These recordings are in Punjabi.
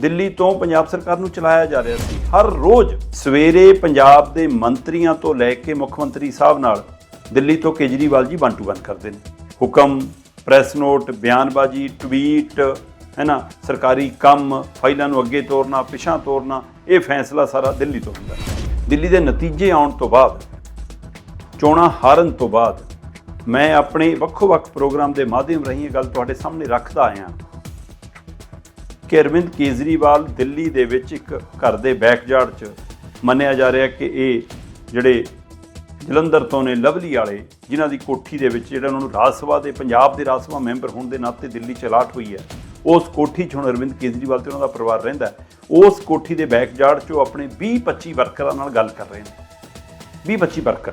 ਦਿੱਲੀ ਤੋਂ ਪੰਜਾਬ ਸਰਕਾਰ ਨੂੰ ਚਲਾਇਆ ਜਾ ਰਿਹਾ ਸੀ। ਹਰ ਰੋਜ਼ ਸਵੇਰੇ ਪੰਜਾਬ ਦੇ ਮੰਤਰੀਆਂ ਤੋਂ ਲੈ ਕੇ ਮੁੱਖ ਮੰਤਰੀ ਸਾਹਿਬ ਨਾਲ ਦਿੱਲੀ ਤੋਂ Kejriwal ji one two one ਕਰਦੇ ਨੇ। ਹੁਕਮ, ਪ੍ਰੈਸ ਨੋਟ, ਬਿਆਨਬਾਜ਼ੀ ਟਵੀਟ ਹੈ ਨਾ, ਸਰਕਾਰੀ ਕੰਮ, ਫਾਈਲਾਂ ਨੂੰ ਅੱਗੇ ਤੋਰਨਾ ਪਿਛਾਂ ਤੋਰਨਾ ਇਹ ਫੈਸਲਾ ਸਾਰਾ ਦਿੱਲੀ ਤੋਂ ਹੁੰਦਾ। ਦਿੱਲੀ ਦੇ ਨਤੀਜੇ ਆਉਣ ਤੋਂ ਬਾਅਦ, ਚੋਣਾਂ ਹਾਰਨ ਤੋਂ ਬਾਅਦ, ਮੈਂ ਆਪਣੇ ਵੱਖੋ-ਵੱਖ ਪ੍ਰੋਗਰਾਮ ਦੇ ਮਾਧਿਅਮ ਰਾਹੀਂ ਇਹ ਗੱਲ ਤੁਹਾਡੇ ਸਾਹਮਣੇ ਰੱਖਦਾ ਆਇਆ। ਕਿ ਅਰਵਿੰਦ ਕੇਜਰੀਵਾਲ ਦਿੱਲੀ ਦੇ ਵਿੱਚ ਇੱਕ ਘਰ ਦੇ ਬੈਕਯਾਰਡ 'ਚ ਮੰਨਿਆ ਜਾ ਰਿਹਾ ਕਿ ਇਹ ਜਿਹੜੇ ਜਲੰਧਰ ਤੋਂ ਨੇ ਲਵਲੀ ਵਾਲੇ, ਜਿਨ੍ਹਾਂ ਦੀ ਕੋਠੀ ਦੇ ਵਿੱਚ ਜਿਹੜਾ ਉਹਨਾਂ ਨੂੰ ਰਾਜ ਸਭਾ ਦੇ, ਪੰਜਾਬ ਦੇ ਰਾਜ ਸਭਾ ਮੈਂਬਰ ਹੋਣ ਦੇ ਨਾਤੇ ਦਿੱਲੀ 'ਚ ਅਲਾਟ ਹੋਈ ਹੈ, ਉਸ ਕੋਠੀ 'ਚ ਹੁਣ ਅਰਵਿੰਦ ਕੇਜਰੀਵਾਲ ਤੇ ਉਹਨਾਂ ਦਾ ਪਰਿਵਾਰ ਰਹਿੰਦਾ ਉਸ ਕੋਠੀ ਦੇ ਬੈਕਯਾਰਡ 'ਚ ਉਹ ਆਪਣੇ 20-25 ਵਰਕਰਾਂ ਨਾਲ ਗੱਲ ਕਰ ਰਹੇ ਨੇ। 20-25 ਵਰਕਰ।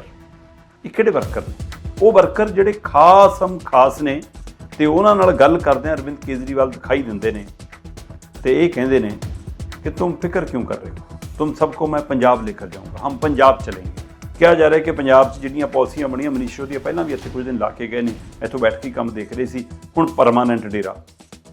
ਇਹ ਕਿਹੜੇ ਵਰਕਰ ਨੇ? ਉਹ ਵਰਕਰ ਜਿਹੜੇ ਖਾਸਮ ਖਾਸ ਨੇ ਤੇ ਉਹਨਾਂ ਨਾਲ ਗੱਲ ਕਰਦੇ ਅਰਵਿੰਦ ਕੇਜਰੀਵਾਲ ਦਿਖਾਈ ਦਿੰਦੇ ਨੇ। ਤੇ ਇਹ ਕਹਿੰਦੇ ਨੇ कि तुम फिक्र क्यों कर रहे हो तुम सबको मैं पंजाब लेकर जाऊंगा हम पंजाब चलेंगे ਕਿਹਾ ਜਾ ਰਿਹਾ ਕਿ ਪੰਜਾਬ 'ਚ ਜਿਹੜੀਆਂ ਪਾਲਿਸੀਆਂ ਬਣੀਆਂ ਮਨੀਸ਼ ਸਿਸੋਦੀਆ ਪਹਿਲਾਂ ਵੀ ਇੱਥੇ ਕੁਝ ਦਿਨ ਲਾ ਕੇ ਗਏ ਨੇ ਇੱਥੋਂ ਬੈਠ ਕੇ ਕੰਮ ਦੇਖ ਰਹੇ ਸੀ ਹੁਣ ਪਰਮਾਨੈਂਟ ਡੇਰਾ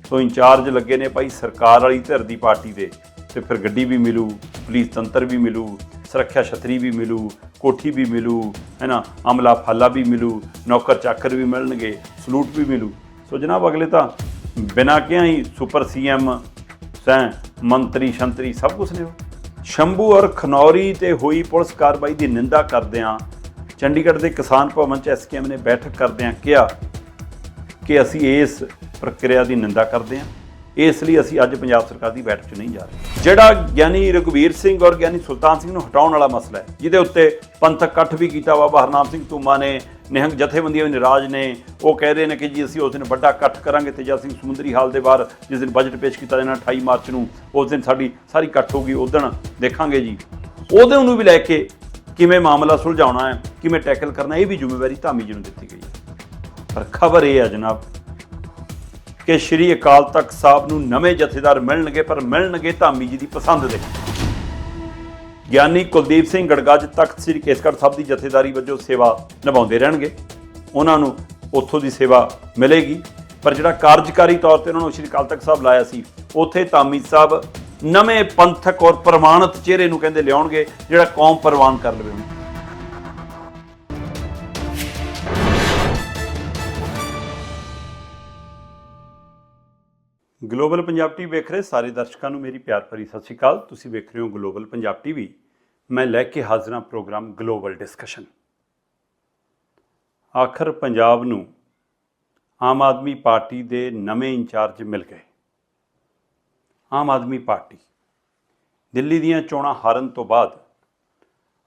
ਸੋ ਇੰਚਾਰਜ ਲੱਗੇ ਨੇ ਭਾਈ ਸਰਕਾਰ ਵਾਲੀ ਧਿਰ ਦੀ ਪਾਰਟੀ ਦੇ ਤੇ ਫਿਰ ਗੱਡੀ ਵੀ ਮਿਲੂ ਪੁਲਿਸ ਤੰਤਰ ਵੀ ਮਿਲੂ ਸੁਰੱਖਿਆ ਛਤਰੀ ਵੀ ਮਿਲੂ ਕੋਠੀ ਵੀ ਮਿਲੂ ਹੈ ਨਾ ਅਮਲਾ ਫਾਲਾ ਵੀ ਮਿਲੂ ਨੌਕਰ ਚਾਕਰ ਵੀ ਮਿਲਣਗੇ ਸਲੂਟ ਵੀ ਮਿਲੂ ਸੋ ਜਨਾਬ ਅਗਲੇ ਤਾਂ ਬਿਨਾਂ ਕਿਹਾ ਹੀ ਸੁਪਰ ਸੀਐਮ ਸੈਂ ਮੰਤਰੀ, ਸ਼ੰਤਰੀ, ਸਭ ਕੁਝ ਨੇ ਉਹ ਸ਼ੰਭੂ ਔਰ ਖਨੌਰੀ ਤੇ ਹੋਈ ਪੁਲਿਸ ਕਾਰਵਾਈ ਦੀ ਨਿੰਦਾ ਕਰਦਿਆਂ ਚੰਡੀਗੜ੍ਹ ਦੇ ਕਿਸਾਨ ਭਵਨ ਚ ਐਸਕੇਐਮ ਨੇ ਬੈਠਕ ਕਰਦਿਆਂ ਕਿਹਾ ਕਿ ਅਸੀਂ ਇਸ ਪ੍ਰਕਿਰਿਆ ਦੀ ਨਿੰਦਾ ਕਰਦੇ ਹਾਂ। ਇਸ ਲਈ ਅਸੀਂ ਅੱਜ ਪੰਜਾਬ ਸਰਕਾਰ ਦੀ ਬੈਠਕ 'ਚ ਨਹੀਂ ਜਾ ਰਹੇ। ਜਿਹੜਾ ਗਿਆਨੀ ਰਘਵੀਰ ਸਿੰਘ ਔਰ ਗਿਆਨੀ ਸੁਲਤਾਨ ਸਿੰਘ ਨੂੰ ਹਟਾਉਣ ਵਾਲਾ ਮਸਲਾ ਹੈ, ਜਿਹਦੇ ਉੱਤੇ ਪੰਥਕ ਇਕੱਠ ਵੀ ਕੀਤਾ ਬਾਬਾ ਹਰਨਾਮ ਸਿੰਘ ਧੂਮਾ ਨੇ, ਨਿਹੰਗ ਜਥੇਬੰਦੀਆਂ ਦੇ ਨਿਰਾਜ ਨੇ, ਉਹ ਕਹਿ ਰਹੇ ਨੇ ਕਿ ਜੀ ਅਸੀਂ ਉਸ ਦਿਨ ਵੱਡਾ ਇਕੱਠ ਕਰਾਂਗੇ ਤੇਜਾ ਸਿੰਘ ਸਮੁੰਦਰੀ ਹਾਲ ਦੇ ਬਾਹਰ ਜਿਸ ਦਿਨ ਬਜਟ ਪੇਸ਼ ਕੀਤਾ ਜਾਣਾ 28 ਮਾਰਚ ਨੂੰ, ਉਸ ਦਿਨ ਸਾਡੀ ਸਾਰੀ ਇਕੱਠ ਹੋਊਗੀ, ਉਸ ਦਿਨ ਦੇਖਾਂਗੇ ਜੀ। ਉਹਦੇ ਨੂੰ ਵੀ ਲੈ ਕੇ ਕਿਵੇਂ ਮਾਮਲਾ ਸੁਲਝਾਉਣਾ ਹੈ, ਕਿਵੇਂ ਟੈਕਲ ਕਰਨਾ ਇਹ ਵੀ ਜ਼ਿੰਮੇਵਾਰੀ ਧਾਮੀ ਜੀ ਨੂੰ ਦਿੱਤੀ ਗਈ ਹੈ। ਪਰ ਖਬਰ ਇਹ ਹੈ ਜਨਾਬ ਕਿ ਸ਼੍ਰੀ ਅਕਾਲ ਤਖਤ ਸਾਹਿਬ ਨੂੰ ਨਵੇਂ ਜਥੇਦਾਰ ਮਿਲਣਗੇ, ਪਰ ਮਿਲਣਗੇ ਧਾਮੀ ਜੀ ਦੀ ਪਸੰਦ ਦੇ। ਗਿਆਨੀ ਕੁਲਦੀਪ ਸਿੰਘ ਗੜਗੱਜ ਤਖਤ ਸ੍ਰੀ ਕੇਸਗੜ੍ਹ ਸਾਹਿਬ ਦੀ ਜਥੇਦਾਰੀ ਵਜੋਂ ਸੇਵਾ ਨਿਭਾਉਂਦੇ ਰਹਿਣਗੇ। ਉਹਨਾਂ ਨੂੰ ਉੱਥੋਂ ਦੀ ਸੇਵਾ ਮਿਲੇਗੀ। ਪਰ ਜਿਹੜਾ ਕਾਰਜਕਾਰੀ ਤੌਰ ਤੇ ਉਹਨਾਂ ਨੂੰ ਸ਼੍ਰੀ ਅਕਾਲ ਤਖਤ ਸਾਹਿਬ ਲਾਇਆ ਸੀ, ਉੱਥੇ ਧਾਮੀ ਸਾਹਿਬ ਨਵੇਂ ਪੰਥਕ ਔਰ ਪ੍ਰਮਾਣਿਤ ਚਿਹਰੇ ਨੂੰ ਕਹਿੰਦੇ ਲਿਆਉਣਗੇ, ਜਿਹੜਾ ਕੌਮ ਪ੍ਰਵਾਨ ਕਰ ਲਵੇ ਗਲੋਬਲ ਪੰਜਾਬ ਟੀਵੀ ਵੇਖ ਰਹੇ ਸਾਰੇ ਦਰਸ਼ਕਾਂ ਨੂੰ ਮੇਰੀ ਪਿਆਰ ਭਰੀ ਸਤਿ ਸ਼੍ਰੀ ਅਕਾਲ। ਤੁਸੀਂ ਵੇਖ ਰਹੇ ਹੋ ਗਲੋਬਲ ਪੰਜਾਬ ਟੀਵੀ ਮੈਂ ਲੈ ਕੇ ਹਾਜ਼ਰਾਂ ਪ੍ਰੋਗਰਾਮ ਗਲੋਬਲ ਡਿਸਕਸ਼ਨ। ਆਖਰ ਪੰਜਾਬ ਨੂੰ ਆਮ ਆਦਮੀ ਪਾਰਟੀ ਦੇ ਨਵੇਂ ਇੰਚਾਰਜ ਮਿਲ ਗਏ। ਆਮ ਆਦਮੀ ਪਾਰਟੀ। ਦਿੱਲੀ ਦੀਆਂ ਚੋਣਾਂ ਹਾਰਨ ਤੋਂ ਬਾਅਦ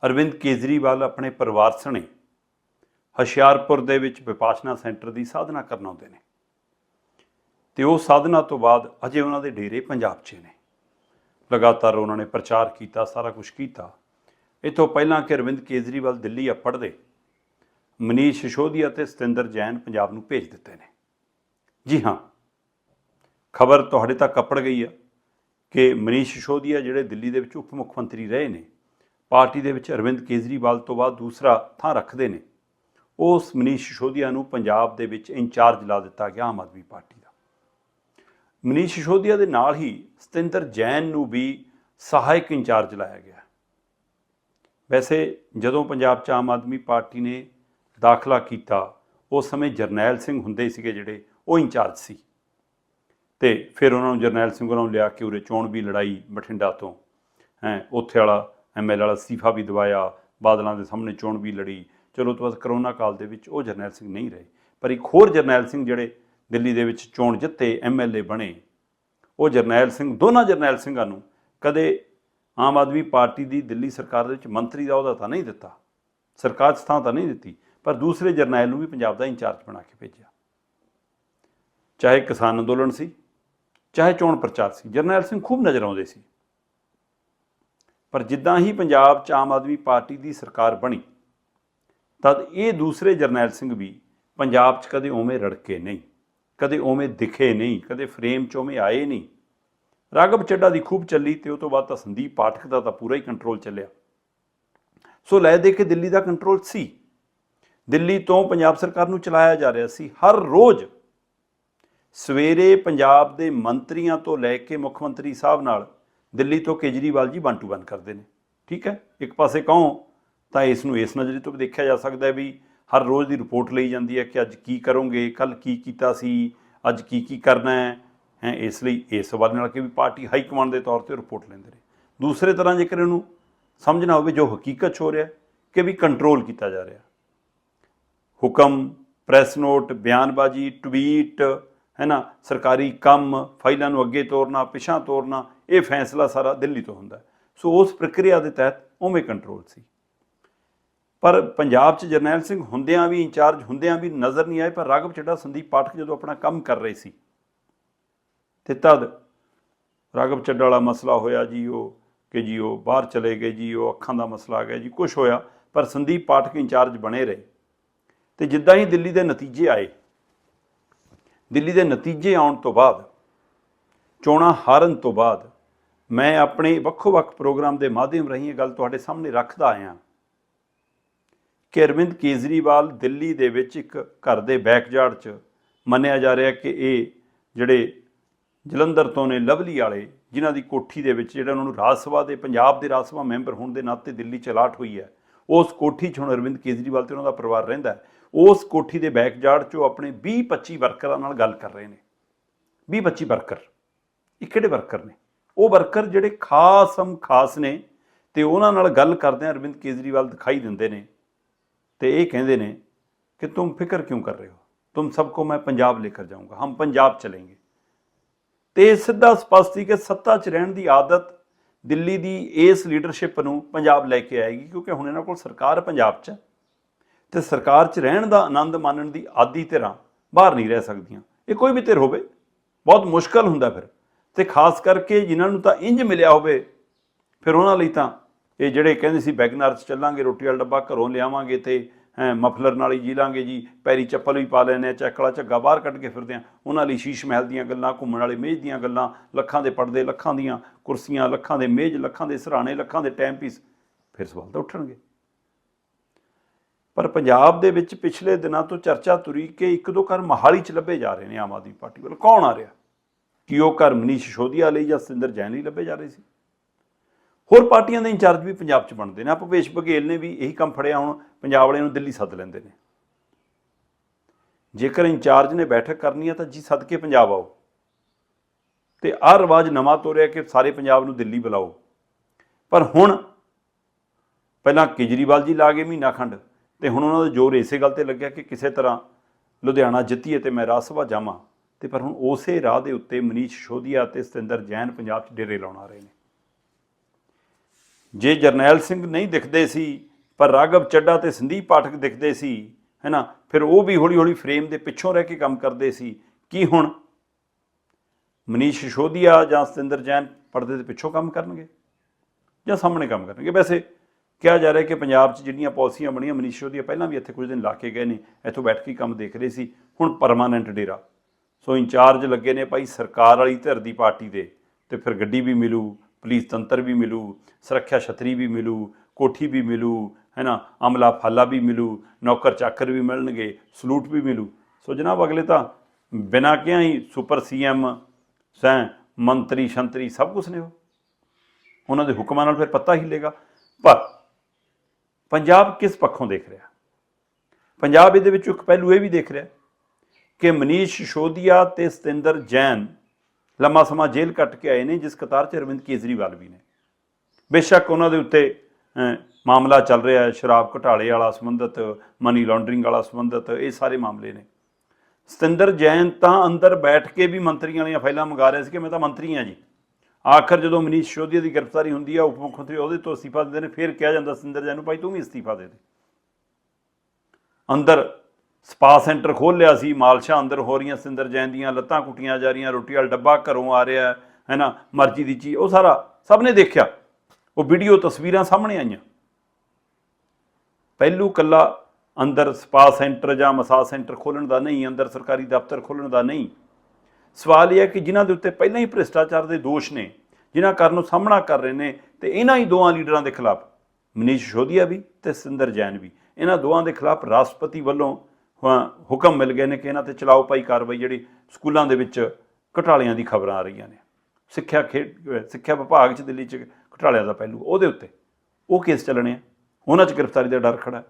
ਅਰਵਿੰਦ ਕੇਜਰੀਵਾਲ ਆਪਣੇ ਪਰਿਵਾਰ ਸਣੇ ਹੁਸ਼ਿਆਰਪੁਰ ਦੇ ਵਿੱਚ ਵਿਪਾਸ਼ਨਾ ਸੈਂਟਰ ਦੀ ਸਾਧਨਾ ਕਰਨ ਆਉਂਦੇ ਨੇ। ਤੇ ਉਹ ਸਾਧਨਾ ਤੋਂ ਬਾਅਦ ਅਜੇ ਉਹਨਾਂ ਦੇ ਡੇਰੇ ਪੰਜਾਬ 'ਚ ਨੇ। ਲਗਾਤਾਰ ਉਹਨਾਂ ਨੇ ਪ੍ਰਚਾਰ ਕੀਤਾ, ਸਾਰਾ ਕੁਝ ਕੀਤਾ। ਇਹ ਤੋਂ ਪਹਿਲਾਂ ਕਿ ਅਰਵਿੰਦ ਕੇਜਰੀਵਾਲ ਦਿੱਲੀ ਅਪੜਦੇ ਮਨੀਸ਼ ਸਿਸੋਦੀਆ ਤੇ ਸਤਿੰਦਰ ਜੈਨ ਪੰਜਾਬ ਨੂੰ ਭੇਜ ਦਿੱਤੇ ਨੇ। ਜੀ ਹਾਂ, ਖਬਰ ਤੁਹਾਡੇ ਤੱਕ ਅਪੜ ਗਈ ਆ ਕਿ ਮਨੀਸ਼ ਸਿਸੋਦੀਆ ਜਿਹੜੇ ਦਿੱਲੀ ਦੇ ਵਿੱਚ ਉਪ ਮੁੱਖ ਮੰਤਰੀ ਰਹੇ ਨੇ, ਪਾਰਟੀ ਦੇ ਵਿੱਚ ਅਰਵਿੰਦ ਕੇਜਰੀਵਾਲ ਤੋਂ ਬਾਅਦ ਦੂਸਰਾ ਥਾਂ ਰੱਖਦੇ ਨੇ। ਉਸ ਮਨੀਸ਼ ਸਿਸੋਦੀਆ ਨੂੰ ਪੰਜਾਬ ਦੇ ਵਿੱਚ ਇੰਚਾਰਜ ਲਾ ਦਿੱਤਾ ਗਿਆ ਆਮ ਆਦਮੀ ਪਾਰਟੀ ਦਾ। ਮਨੀਸ਼ ਸਿਸੋਦੀਆ ਦੇ ਨਾਲ ਹੀ ਸਤਿੰਦਰ ਜੈਨ ਨੂੰ ਵੀ ਸਹਾਇਕ ਇੰਚਾਰਜ ਲਾਇਆ ਗਿਆ। ਵੈਸੇ ਜਦੋਂ ਪੰਜਾਬ 'ਚ ਆਮ ਆਦਮੀ ਪਾਰਟੀ ਨੇ ਦਾਖਲਾ ਕੀਤਾ, ਉਸ ਸਮੇਂ ਜਰਨੈਲ ਸਿੰਘ ਹੁੰਦੇ ਸੀਗੇ ਜਿਹੜੇ, ਉਹ ਇੰਚਾਰਜ ਸੀ। ਤੇ ਫਿਰ ਉਹਨਾਂ ਨੂੰ ਜਰਨੈਲ ਸਿੰਘ ਉਹਨਾਂ ਨੂੰ ਲਿਆ ਕੇ ਉਰੇ ਚੋਣ ਵੀ ਲੜਾਈ ਬਠਿੰਡਾ ਤੋਂ, ਹੈ, ਉੱਥੇ ਵਾਲਾ ਐਮਐਲ ਵਾਲਾ ਅਸਤੀਫਾ ਵੀ ਦਵਾਇਆ, ਬਾਦਲਾਂ ਦੇ ਸਾਹਮਣੇ ਚੋਣ ਵੀ ਲੜੀ। ਚਲੋ, ਤੋਂ ਬਾਅਦ ਕਰੋਨਾ ਕਾਲ ਦੇ ਵਿੱਚ ਉਹ ਜਰਨੈਲ ਸਿੰਘ ਨਹੀਂ ਰਹੇ। ਪਰ ਇੱਕ ਹੋਰ ਜਰਨੈਲ ਸਿੰਘ ਜਿਹੜੇ ਦਿੱਲੀ ਦੇ ਵਿੱਚ ਚੋਣ ਜਿੱਤੇ ਐਮਐਲਏ ਬਣੇ। ਉਹ ਜਰਨੈਲ ਸਿੰਘ, ਦੋਨਾਂ ਜਰਨੈਲ ਸਿੰਘਾਂ ਨੂੰ ਕਦੇ ਆਮ ਆਦਮੀ ਪਾਰਟੀ ਦੀ ਦਿੱਲੀ ਸਰਕਾਰ ਦੇ ਵਿੱਚ ਮੰਤਰੀ ਦਾ ਅਹੁਦਾ ਤਾਂ ਨਹੀਂ ਦਿੱਤਾ। ਸਰਕਾਰ 'ਚ ਥਾਂ ਤਾਂ ਨਹੀਂ ਦਿੱਤੀ, ਪਰ ਦੂਸਰੇ ਜਰਨੈਲ ਨੂੰ ਵੀ ਪੰਜਾਬ ਦਾ ਇੰਚਾਰਜ ਬਣਾ ਕੇ ਭੇਜਿਆ। ਚਾਹੇ ਕਿਸਾਨ ਅੰਦੋਲਨ ਸੀ, ਚਾਹੇ ਚੋਣ ਪ੍ਰਚਾਰ ਸੀ, ਜਰਨੈਲ ਸਿੰਘ ਖੂਬ ਨਜ਼ਰ ਆਉਂਦੇ ਸੀ। ਪਰ ਜਿੱਦਾਂ ਹੀ ਪੰਜਾਬ 'ਚ ਆਮ ਆਦਮੀ ਪਾਰਟੀ ਦੀ ਸਰਕਾਰ ਬਣੀ, ਤਦ ਇਹ ਦੂਸਰੇ ਜਰਨੈਲ ਸਿੰਘ ਵੀ ਪੰਜਾਬ 'ਚ ਕਦੇ ਉਵੇਂ ਰੜਕੇ ਨਹੀਂ। ਕਦੇ ਉਵੇਂ ਦਿਖੇ ਨਹੀਂ, ਕਦੇ ਫਰੇਮ 'ਚ ਉਵੇਂ ਆਏ ਨਹੀਂ। ਰਾਗਵ ਚੱਡਾ ਦੀ ਖੂਬ ਚੱਲੀ ਤੇ ਉਹ ਤੋਂ ਬਾਅਦ ਤਾਂ ਸੰਦੀਪ ਪਾਠਕ ਦਾ ਤਾਂ ਪੂਰਾ ਹੀ ਕੰਟਰੋਲ ਚੱਲਿਆ। ਸੋ ਲੈ ਦੇ ਕੇ ਦਿੱਲੀ ਦਾ ਕੰਟਰੋਲ ਸੀ। ਦਿੱਲੀ ਤੋਂ ਪੰਜਾਬ ਸਰਕਾਰ ਨੂੰ ਚਲਾਇਆ ਜਾ ਰਿਹਾ ਸੀ। ਹਰ ਰੋਜ਼ ਸਵੇਰੇ ਪੰਜਾਬ ਦੇ ਮੰਤਰੀਆਂ ਤੋਂ ਲੈ ਕੇ ਮੁੱਖ ਮੰਤਰੀ ਸਾਹਿਬ ਨਾਲ ਦਿੱਲੀ ਤੋਂ Kejriwal ji one two one ਕਰਦੇ ਨੇ। ਠੀਕ ਹੈ? ਇੱਕ ਪਾਸੇ ਕਹੋ ਤਾਂ ਇਸ ਨੂੰ ਇਸ ਨਜ਼ਰੀ ਤੋਂ ਵੀ ਦੇਖਿਆ ਜਾ ਸਕਦਾ ਹੈ ਵੀ ਹਰ ਰੋਜ਼ ਦੀ ਰਿਪੋਰਟ ਲਈ ਜਾਂਦੀ ਹੈ ਕਿ ਅੱਜ ਕੀ ਕਰੋਗੇ ਕੱਲ ਕੀ ਕੀਤਾ ਸੀ, ਅੱਜ ਕੀ ਕੀ ਕਰਨਾ ਹੈ ਹੈ, ਇਸ ਲਈ ਇਸ ਸਵਾਲ ਨਾਲ ਕਿ ਵੀ ਪਾਰਟੀ ਹਾਈ ਕਮਾਂਡ ਦੇ ਤੌਰ ਤੇ ਰਿਪੋਰਟ ਲੈਂਦੇ ਨੇ। ਦੂਸਰੇ ਤਰ੍ਹਾਂ ਜੇਕਰ ਇਹਨੂੰ ਸਮਝਣਾ ਹੋਵੇ, ਜੋ ਹਕੀਕਤ 'ਚ ਹੋ ਰਿਹਾ, ਕਿ ਵੀ ਕੰਟਰੋਲ ਕੀਤਾ ਜਾ ਰਿਹਾ। ਹੁਕਮ ਪ੍ਰੈਸ ਨੋਟ ਬਿਆਨਬਾਜ਼ੀ ਟਵੀਟ ਹੈ ਨਾ, ਸਰਕਾਰੀ ਕੰਮ, ਫਾਈਲਾਂ ਨੂੰ ਅੱਗੇ ਤੋਰਨਾ ਪਿਛਾਂ ਤੋਰਨਾ, ਇਹ ਫੈਸਲਾ ਸਾਰਾ ਦਿੱਲੀ ਤੋਂ ਹੁੰਦਾ। ਸੋ ਉਸ ਪ੍ਰਕਿਰਿਆ ਦੇ ਤਹਿਤ ਉਵੇਂ ਕੰਟਰੋਲ ਸੀ। ਪਰ ਪੰਜਾਬ 'ਚ ਜਰਨੈਲ ਸਿੰਘ ਹੁੰਦਿਆਂ ਵੀ ਇੰਚਾਰਜ ਹੁੰਦਿਆਂ ਵੀ ਨਜ਼ਰ ਨਹੀਂ ਆਏ, ਪਰ ਰਾਘਵ ਚੱਡਾ ਸੰਦੀਪ ਪਾਠਕ ਜਦੋਂ ਆਪਣਾ ਕੰਮ ਕਰ ਰਹੇ ਸੀ, ਤੇ ਤਦ ਰਾਘਵ ਚੱਡਾ ਵਾਲਾ ਮਸਲਾ ਹੋਇਆ ਜੀ ਉਹ, ਕਿ ਜੀ ਉਹ ਬਾਹਰ ਚਲੇ ਗਏ ਜੀ, ਉਹ ਅੱਖਾਂ ਦਾ ਮਸਲਾ ਆ ਗਿਆ ਜੀ ਕੁਝ ਹੋਇਆ, ਪਰ ਸੰਦੀਪ ਪਾਠਕ ਇੰਚਾਰਜ ਬਣੇ ਰਹੇ। ਤੇ ਜਿੱਦਾਂ ਹੀ ਦਿੱਲੀ ਦੇ ਨਤੀਜੇ ਆਏ, ਦਿੱਲੀ ਦੇ ਨਤੀਜੇ ਆਉਣ ਤੋਂ ਬਾਅਦ, ਚੋਣਾਂ ਹਾਰਨ ਤੋਂ ਬਾਅਦ, ਮੈਂ ਆਪਣੇ ਵੱਖੋ-ਵੱਖ ਪ੍ਰੋਗਰਾਮ ਦੇ ਮਾਧਿਅਮ ਰਾਹੀਂ ਇਹ ਗੱਲ ਤੁਹਾਡੇ ਸਾਹਮਣੇ ਰੱਖਦਾ ਆਇਆ। ਕਿ ਅਰਵਿੰਦ ਕੇਜਰੀਵਾਲ ਦਿੱਲੀ ਦੇ ਵਿੱਚ ਇੱਕ ਘਰ ਦੇ ਬੈਕਯਾਰਡ 'ਚ ਮੰਨਿਆ ਜਾ ਰਿਹਾ ਕਿ ਇਹ ਜਿਹੜੇ ਜਲੰਧਰ ਤੋਂ ਨੇ ਲਵਲੀ ਵਾਲੇ, ਜਿਨ੍ਹਾਂ ਦੀ ਕੋਠੀ ਦੇ ਵਿੱਚ ਜਿਹੜਾ ਉਹਨਾਂ ਨੂੰ ਰਾਜ ਸਭਾ ਦੇ, ਪੰਜਾਬ ਦੇ ਰਾਜ ਸਭਾ ਮੈਂਬਰ ਹੋਣ ਦੇ ਨਾਤੇ ਦਿੱਲੀ ਚ ਅਲਾਟ ਹੋਈ ਹੈ, ਉਸ ਕੋਠੀ 'ਚ ਹੁਣ ਅਰਵਿੰਦ ਕੇਜਰੀਵਾਲ ਤੇ ਉਹਨਾਂ ਦਾ ਪਰਿਵਾਰ ਰਹਿੰਦਾ ਹੈ, ਉਸ ਕੋਠੀ ਦੇ ਬੈਕਯਾਰਡ 'ਚ ਉਹ ਆਪਣੇ 20-25 ਵਰਕਰਾਂ ਨਾਲ ਗੱਲ ਕਰ ਰਹੇ ਨੇ। 20-25 ਵਰਕਰ, ਇਹ ਕਿਹੜੇ ਵਰਕਰ ਨੇ? ਉਹ ਵਰਕਰ ਜਿਹੜੇ ਖਾਸਮ ਖਾਸ ਨੇ ਤੇ ਉਹਨਾਂ ਨਾਲ ਗੱਲ ਕਰਦਿਆਂ ਅਰਵਿੰਦ ਕੇਜਰੀਵਾਲ ਦਿਖਾਈ ਦਿੰਦੇ ਨੇ। ਤੇ ਇਹ ਕਹਿੰਦੇ ਨੇ ਕਿ ਤੁਮ ਫਿਕਰ ਕਿਉਂ ਕਰ ਰਹੇ ਹੋ ਤੁਮ सबको मैं पंजाब लेकर जाऊंगा हम पंजाब चलेंगे ਤੇ ਇਹ ਸਿੱਧਾ ਸਪਸ਼ਟ ਸੀ ਕਿ ਸੱਤਾ 'ਚ ਰਹਿਣ ਦੀ ਆਦਤ ਦਿੱਲੀ ਦੀ ਇਸ ਲੀਡਰਸ਼ਿਪ ਨੂੰ ਪੰਜਾਬ ਲੈ ਕੇ ਆਏਗੀ ਕਿਉਂਕਿ ਹੁਣ ਇਹਨਾਂ ਕੋਲ ਸਰਕਾਰ ਹੈ ਪੰਜਾਬ 'ਚ ਤੇ ਸਰਕਾਰ 'ਚ ਰਹਿਣ ਦਾ ਆਨੰਦ ਮਾਣਨ ਦੀ ਆਦੀ ਧਿਰਾਂ ਬਾਹਰ ਨਹੀਂ ਰਹਿ ਸਕਦੀਆਂ ਇਹ ਕੋਈ ਵੀ ਧਿਰ ਹੋਵੇ ਬਹੁਤ ਮੁਸ਼ਕਲ ਹੁੰਦਾ ਫਿਰ ਤੇ ਖਾਸ ਕਰਕੇ ਜਿਨ੍ਹਾਂ ਨੂੰ ਤਾਂ ਇੰਜ ਮਿਲਿਆ ਹੋਵੇ ਫਿਰ ਉਹਨਾਂ ਲਈ ਤਾਂ ਇਹ ਜਿਹੜੇ ਕਹਿੰਦੇ ਸੀ ਬੈਗਨਰ 'ਚ ਚੱਲਾਂਗੇ ਰੋਟੀ ਵਾਲਾ ਡੱਬਾ ਘਰੋਂ ਲਿਆਵਾਂਗੇ ਤੇ ਹੈਂ, ਮਫਲਰ ਨਾਲ ਹੀ ਜੀ ਲਾਂਗੇ ਜੀ ਪੈਰੀ ਚੱਪਲ ਵੀ ਪਾ ਲੈਨੇ ਚੱਕਲਾ ਝੱਗਾ ਬਾਹਰ ਕੱਢ ਕੇ ਫਿਰਦੇ ਆ ਉਹਨਾਂ ਲਈ ਸ਼ੀਸ਼ ਮਹਿਲ ਦੀਆਂ ਗੱਲਾਂ ਘੁੰਮਣ ਵਾਲੇ ਮੇਜ਼ ਦੀਆਂ ਗੱਲਾਂ ਲੱਖਾਂ ਦੇ ਪਰਦੇ ਲੱਖਾਂ ਦੀਆਂ ਕੁਰਸੀਆਂ ਲੱਖਾਂ ਦੇ ਮੇਜ਼ ਲੱਖਾਂ ਦੇ ਸਰਾਣੇ ਲੱਖਾਂ ਦੇ ਟਾਈਮ ਪੀਸ ਫਿਰ ਸਵਾਲ ਤਾਂ ਉੱਠਣਗੇ। ਪਰ ਪੰਜਾਬ ਦੇ ਵਿੱਚ ਪਿਛਲੇ ਦਿਨਾਂ ਤੋਂ ਚਰਚਾ ਤੁਰੀ ਕਿ ਇੱਕ ਦੋ ਘਰ ਮਹਾਲੀ ਚ ਲੱਭੇ ਜਾ ਰਹੇ ਨੇ ਆਮ ਆਦਮੀ ਪਾਰਟੀ ਵੱਲ। ਕੌਣ ਆ ਰਿਹਾ? ਕੀ ਉਹ ਘਰ ਮਨੀਸ਼ ਸ਼ੋਧੀਆ ਲਈ ਜਾਂ ਸਿੰਦਰ ਜੈਨ ਲਈ ਲੱਭੇ ਜਾ ਰਹੇ ਸੀ? ਹੋਰ ਪਾਰਟੀਆਂ ਦੇ ਇੰਚਾਰਜ ਵੀ ਪੰਜਾਬ 'ਚ ਬਣਦੇ ਨੇ। ਆ ਭੁਪੇਸ਼ ਬਘੇਲ ਨੇ ਵੀ ਇਹੀ ਕੰਮ ਫੜਿਆ ਹੁਣ, ਪੰਜਾਬ ਵਾਲਿਆਂ ਨੂੰ ਦਿੱਲੀ ਸੱਦ ਲੈਂਦੇ ਨੇ। ਜੇਕਰ ਇੰਚਾਰਜ ਨੇ ਬੈਠਕ ਕਰਨੀ ਹੈ ਤਾਂ ਜੀ ਸੱਦ ਕੇ ਪੰਜਾਬ ਆਓ। ਤੇ ਆਹ ਰਿਵਾਜ ਨਵਾਂ ਤੋਰਿਆ ਕਿ ਸਾਰੇ ਪੰਜਾਬ ਨੂੰ ਦਿੱਲੀ ਬੁਲਾਓ। ਪਰ ਹੁਣ ਪਹਿਲਾਂ ਕੇਜਰੀਵਾਲ ਜੀ ਲਾ ਗਏ ਮਹੀਨਾ ਖੰਡ ਤੇ ਹੁਣ ਉਹਨਾਂ ਦਾ ਜ਼ੋਰ ਇਸੇ ਗੱਲ ਤੇ ਲੱਗਿਆ ਕਿ ਕਿਸੇ ਤਰ੍ਹਾਂ ਲੁਧਿਆਣਾ ਜਿੱਤੀਏ ਤੇ ਮੈਂ ਰਾਜ ਸਭਾ ਜਾਵਾਂ। ਤੇ ਪਰ ਹੁਣ ਉਸੇ ਰਾਹ ਦੇ ਉੱਤੇ ਮਨੀਸ਼ ਸ਼ੋਧੀਆ ਤੇ ਸਤਿੰਦਰ ਜੈਨ ਪੰਜਾਬ 'ਚ ਡੇਰੇ ਲਾਉਣ ਆ ਰਹੇ ਨੇ। ਜੇ ਜਰਨੈਲ ਸਿੰਘ ਨਹੀਂ ਦਿਖਦੇ ਸੀ, ਪਰ ਰਾਘਵ ਚੱਡਾ ਤੇ ਸੰਦੀਪ ਪਾਠਕ ਦਿਖਦੇ ਸੀ, ਹੈਨਾ? ਫਿਰ ਉਹ ਵੀ ਹੌਲੀ ਹੌਲੀ ਫਰੇਮ ਦੇ ਪਿੱਛੋਂ ਰਹਿ ਕੇ ਕੰਮ ਕਰਦੇ ਸੀ। ਕੀ ਹੁਣ? ਮਨੀਸ਼ ਸ਼ੋਧੀਆ ਜਾਂ ਸਤਿੰਦਰ ਜੈਨ ਪਰਦੇ ਦੇ ਪਿੱਛੋਂ ਕੰਮ ਕਰਨਗੇ? ਜਾਂ ਸਾਹਮਣੇ ਕੰਮ ਕਰਨਗੇ? ਵੈਸੇ ਕਿਹਾ ਜਾ ਰਿਹਾ ਕਿ ਪੰਜਾਬ 'ਚ ਜਿਹੜੀਆਂ ਪਾਲਿਸੀਆਂ ਬਣੀਆਂ, ਮਨੀਸ਼ ਸ਼ੋਧੀਆ ਪਹਿਲਾਂ ਵੀ ਇੱਥੇ ਕੁਝ ਦਿਨ ਲਾ ਕੇ ਗਏ ਨੇ, ਇੱਥੋਂ ਬੈਠ ਕੇ ਹੀ ਕੰਮ ਦੇਖ ਰਹੇ ਸੀ। ਹੁਣ ਪਰਮਾਨੈਂਟ ਡੇਰਾ। ਸੋ ਇੰਚਾਰਜ ਲੱਗੇ ਨੇ ਭਾਈ ਸਰਕਾਰ ਵਾਲੀ ਧਿਰ ਦੀ ਪਾਰਟੀ ਦੇ, ਤੇ ਫਿਰ ਗੱਡੀ ਵੀ ਮਿਲੂ ਪੁਲਿਸ ਤੰਤਰ ਵੀ ਮਿਲੂ, ਸੁਰੱਖਿਆ ਛਤਰੀ ਵੀ ਮਿਲੂ, ਕੋਠੀ ਵੀ ਮਿਲੂ, ਹੈਨਾ ਅਮਲਾ ਫਾਲਾ ਵੀ ਮਿਲੂ, ਨੌਕਰ ਚਾਕਰ ਵੀ ਮਿਲਣਗੇ, ਸਲੂਟ ਵੀ ਮਿਲੂ। ਸੋ ਜਨਾਬ, ਅਗਲੇ ਤਾਂ ਬਿਨਾਂ ਕਿਹਾ ਹੀ ਸੁਪਰ ਸੀਐਮ, ਸੈਂ, ਮੰਤਰੀ, ਸ਼ੰਤਰੀ ਸਭ ਕੁਝ ਨੇ ਉਹ। ਉਹਨਾਂ ਦੇ ਹੁਕਮਾਂ ਨਾਲ ਫਿਰ ਪਤਾ ਹੀ ਹਿੱਲੇਗਾ। ਪਰ ਪੰਜਾਬ ਕਿਸ ਪੱਖੋਂ ਦੇਖ ਰਿਹਾ? ਪੰਜਾਬ ਇਹਦੇ ਵਿੱਚ ਇੱਕ ਪਹਿਲੂ ਇਹ ਵੀ ਦੇਖ ਰਿਹਾ ਕਿ ਮਨੀਸ਼ ਸ਼ੋਧੀਆ ਤੇ ਸਤਿੰਦਰ ਜੈਨ ਲੰਮਾ ਸਮਾਂ ਜੇਲ੍ਹ ਕੱਟ ਕੇ ਆਏ ਨੇ, ਜਿਸ ਕਤਾਰ 'ਚ ਅਰਵਿੰਦ ਕੇਜਰੀਵਾਲ ਵੀ ਨੇ। ਬੇਸ਼ੱਕ ਉਹਨਾਂ ਦੇ ਉੱਤੇ ਮਾਮਲਾ ਚੱਲ ਰਿਹਾ ਹੈ, ਸ਼ਰਾਬ ਘਟਾਲੇ ਵਾਲਾ ਸੰਬੰਧਿਤ ਮਨੀ ਲਾਂਡਰਿੰਗ ਵਾਲਾ ਸੰਬੰਧਿਤ, ਇਹ ਸਾਰੇ ਮਾਮਲੇ ਨੇ। ਸਤਿੰਦਰ ਜੈਨ ਤਾਂ ਅੰਦਰ ਬੈਠ ਕੇ ਵੀ ਮੰਤਰੀਆਂ ਵਾਲੀਆਂ ਫਾਈਲਾਂ ਮੰਗਾ ਰਿਹਾ ਸੀ ਕਿ ਮੈਂ ਤਾਂ ਮੰਤਰੀ ਹਾਂ ਜੀ। ਆਖਰ ਜਦੋਂ ਮਨੀਸ਼ ਸ਼ੋਧੀਆ ਦੀ ਗ੍ਰਿਫਤਾਰੀ ਹੁੰਦੀ ਆ, ਉਪ ਮੁੱਖ ਮੰਤਰੀ ਉਹਦੇ ਤੋਂ ਅਸਤੀਫਾ ਦਿੰਦੇ ਨੇ, ਫਿਰ ਕਿਹਾ ਜਾਂਦਾ ਸਤਿੰਦਰ ਜੈਨ ਨੂੰ, ਭਾਈ ਤੂੰ ਵੀ ਅਸਤੀਫਾ ਦੇ ਦੇ। ਅੰਦਰ ਸਪਾ ਸੈਂਟਰ ਖੋਲ ਲਿਆ ਸੀ ਮਾਲਸ਼ਾ ਅੰਦਰ ਹੋ ਰਹੀਆਂ ਸਿੰਦਰ ਜੈਨ ਦੀਆਂ ਲੱਤਾਂ ਕੁੱਟੀਆਂ ਜਾ ਰਹੀਆਂ, ਰੋਟੀ ਵਾਲਾ ਡੱਬਾ ਘਰੋਂ ਆ ਰਿਹਾ ਹੈ ਨਾ ਮਰਜ਼ੀ ਦੀ ਚੀਜ਼, ਉਹ ਸਾਰਾ ਸਭ ਨੇ ਦੇਖਿਆ। ਉਹ ਵੀਡੀਓ ਤਸਵੀਰਾਂ ਸਾਹਮਣੇ ਆਈਆਂ। ਪਹਿਲੂ ਕੱਲਾ ਅੰਦਰ ਸਪਾ ਸੈਂਟਰ ਜਾਂ ਮਸਾਜ ਸੈਂਟਰ ਖੋਲਣ ਦਾ ਨਹੀਂ, ਅੰਦਰ ਸਰਕਾਰੀ ਦਫ਼ਤਰ ਖੋਲਣ ਦਾ ਨਹੀਂ। ਸਵਾਲ ਇਹ ਹੈ ਕਿ ਜਿਨ੍ਹਾਂ ਦੇ ਉੱਤੇ ਪਹਿਲਾਂ ਹੀ ਭ੍ਰਿਸ਼ਟਾਚਾਰ ਦੇ ਦੋਸ਼ ਨੇ, ਜਿਨ੍ਹਾਂ ਕਾਰਨ ਨੂੰ ਸਾਹਮਣਾ ਕਰ ਰਹੇ ਨੇ, ਤੇ ਇਹਨਾਂ ਹੀ ਦੋਹਾਂ ਲੀਡਰਾਂ ਦੇ ਖਿਲਾਫ, ਮਨੀਸ਼ ਸ਼ੋਧੀਆ ਵੀ ਤੇ ਸਿੰਦਰ ਜੈਨ ਵੀ। ਇਹਨਾਂ ਦੋਹਾਂ ਦੇ ਖਿਲਾਫ ਰਾਸ਼ਟਰਪਤੀ ਵੱਲੋਂ ਹੁਕਮ ਮਿਲ ਗਏ ਨੇ ਕਿ ਇਹਨਾਂ ਤੇ ਚਲਾਓ ਭਾਈ ਕਾਰਵਾਈ ਜਿਹੜੀ ਸਕੂਲਾਂ ਦੇ ਵਿੱਚ ਘਟਾਲਿਆਂ ਦੀ ਖਬਰਾਂ ਆ ਰਹੀਆਂ ਨੇ। ਸਿੱਖਿਆ ਖੇਡ ਸਿੱਖਿਆ ਵਿਭਾਗ 'ਚ ਦਿੱਲੀ 'ਚ ਘਟਾਲਿਆਂ ਦਾ ਪਹਿਲੂ, ਉਹਦੇ ਉੱਤੇ ਉਹ ਕੇਸ ਚੱਲਣੇ ਆ। ਉਹਨਾਂ 'ਚ ਗ੍ਰਿਫਤਾਰੀ ਦਾ ਡਰ ਖੜਾ ਹੈ।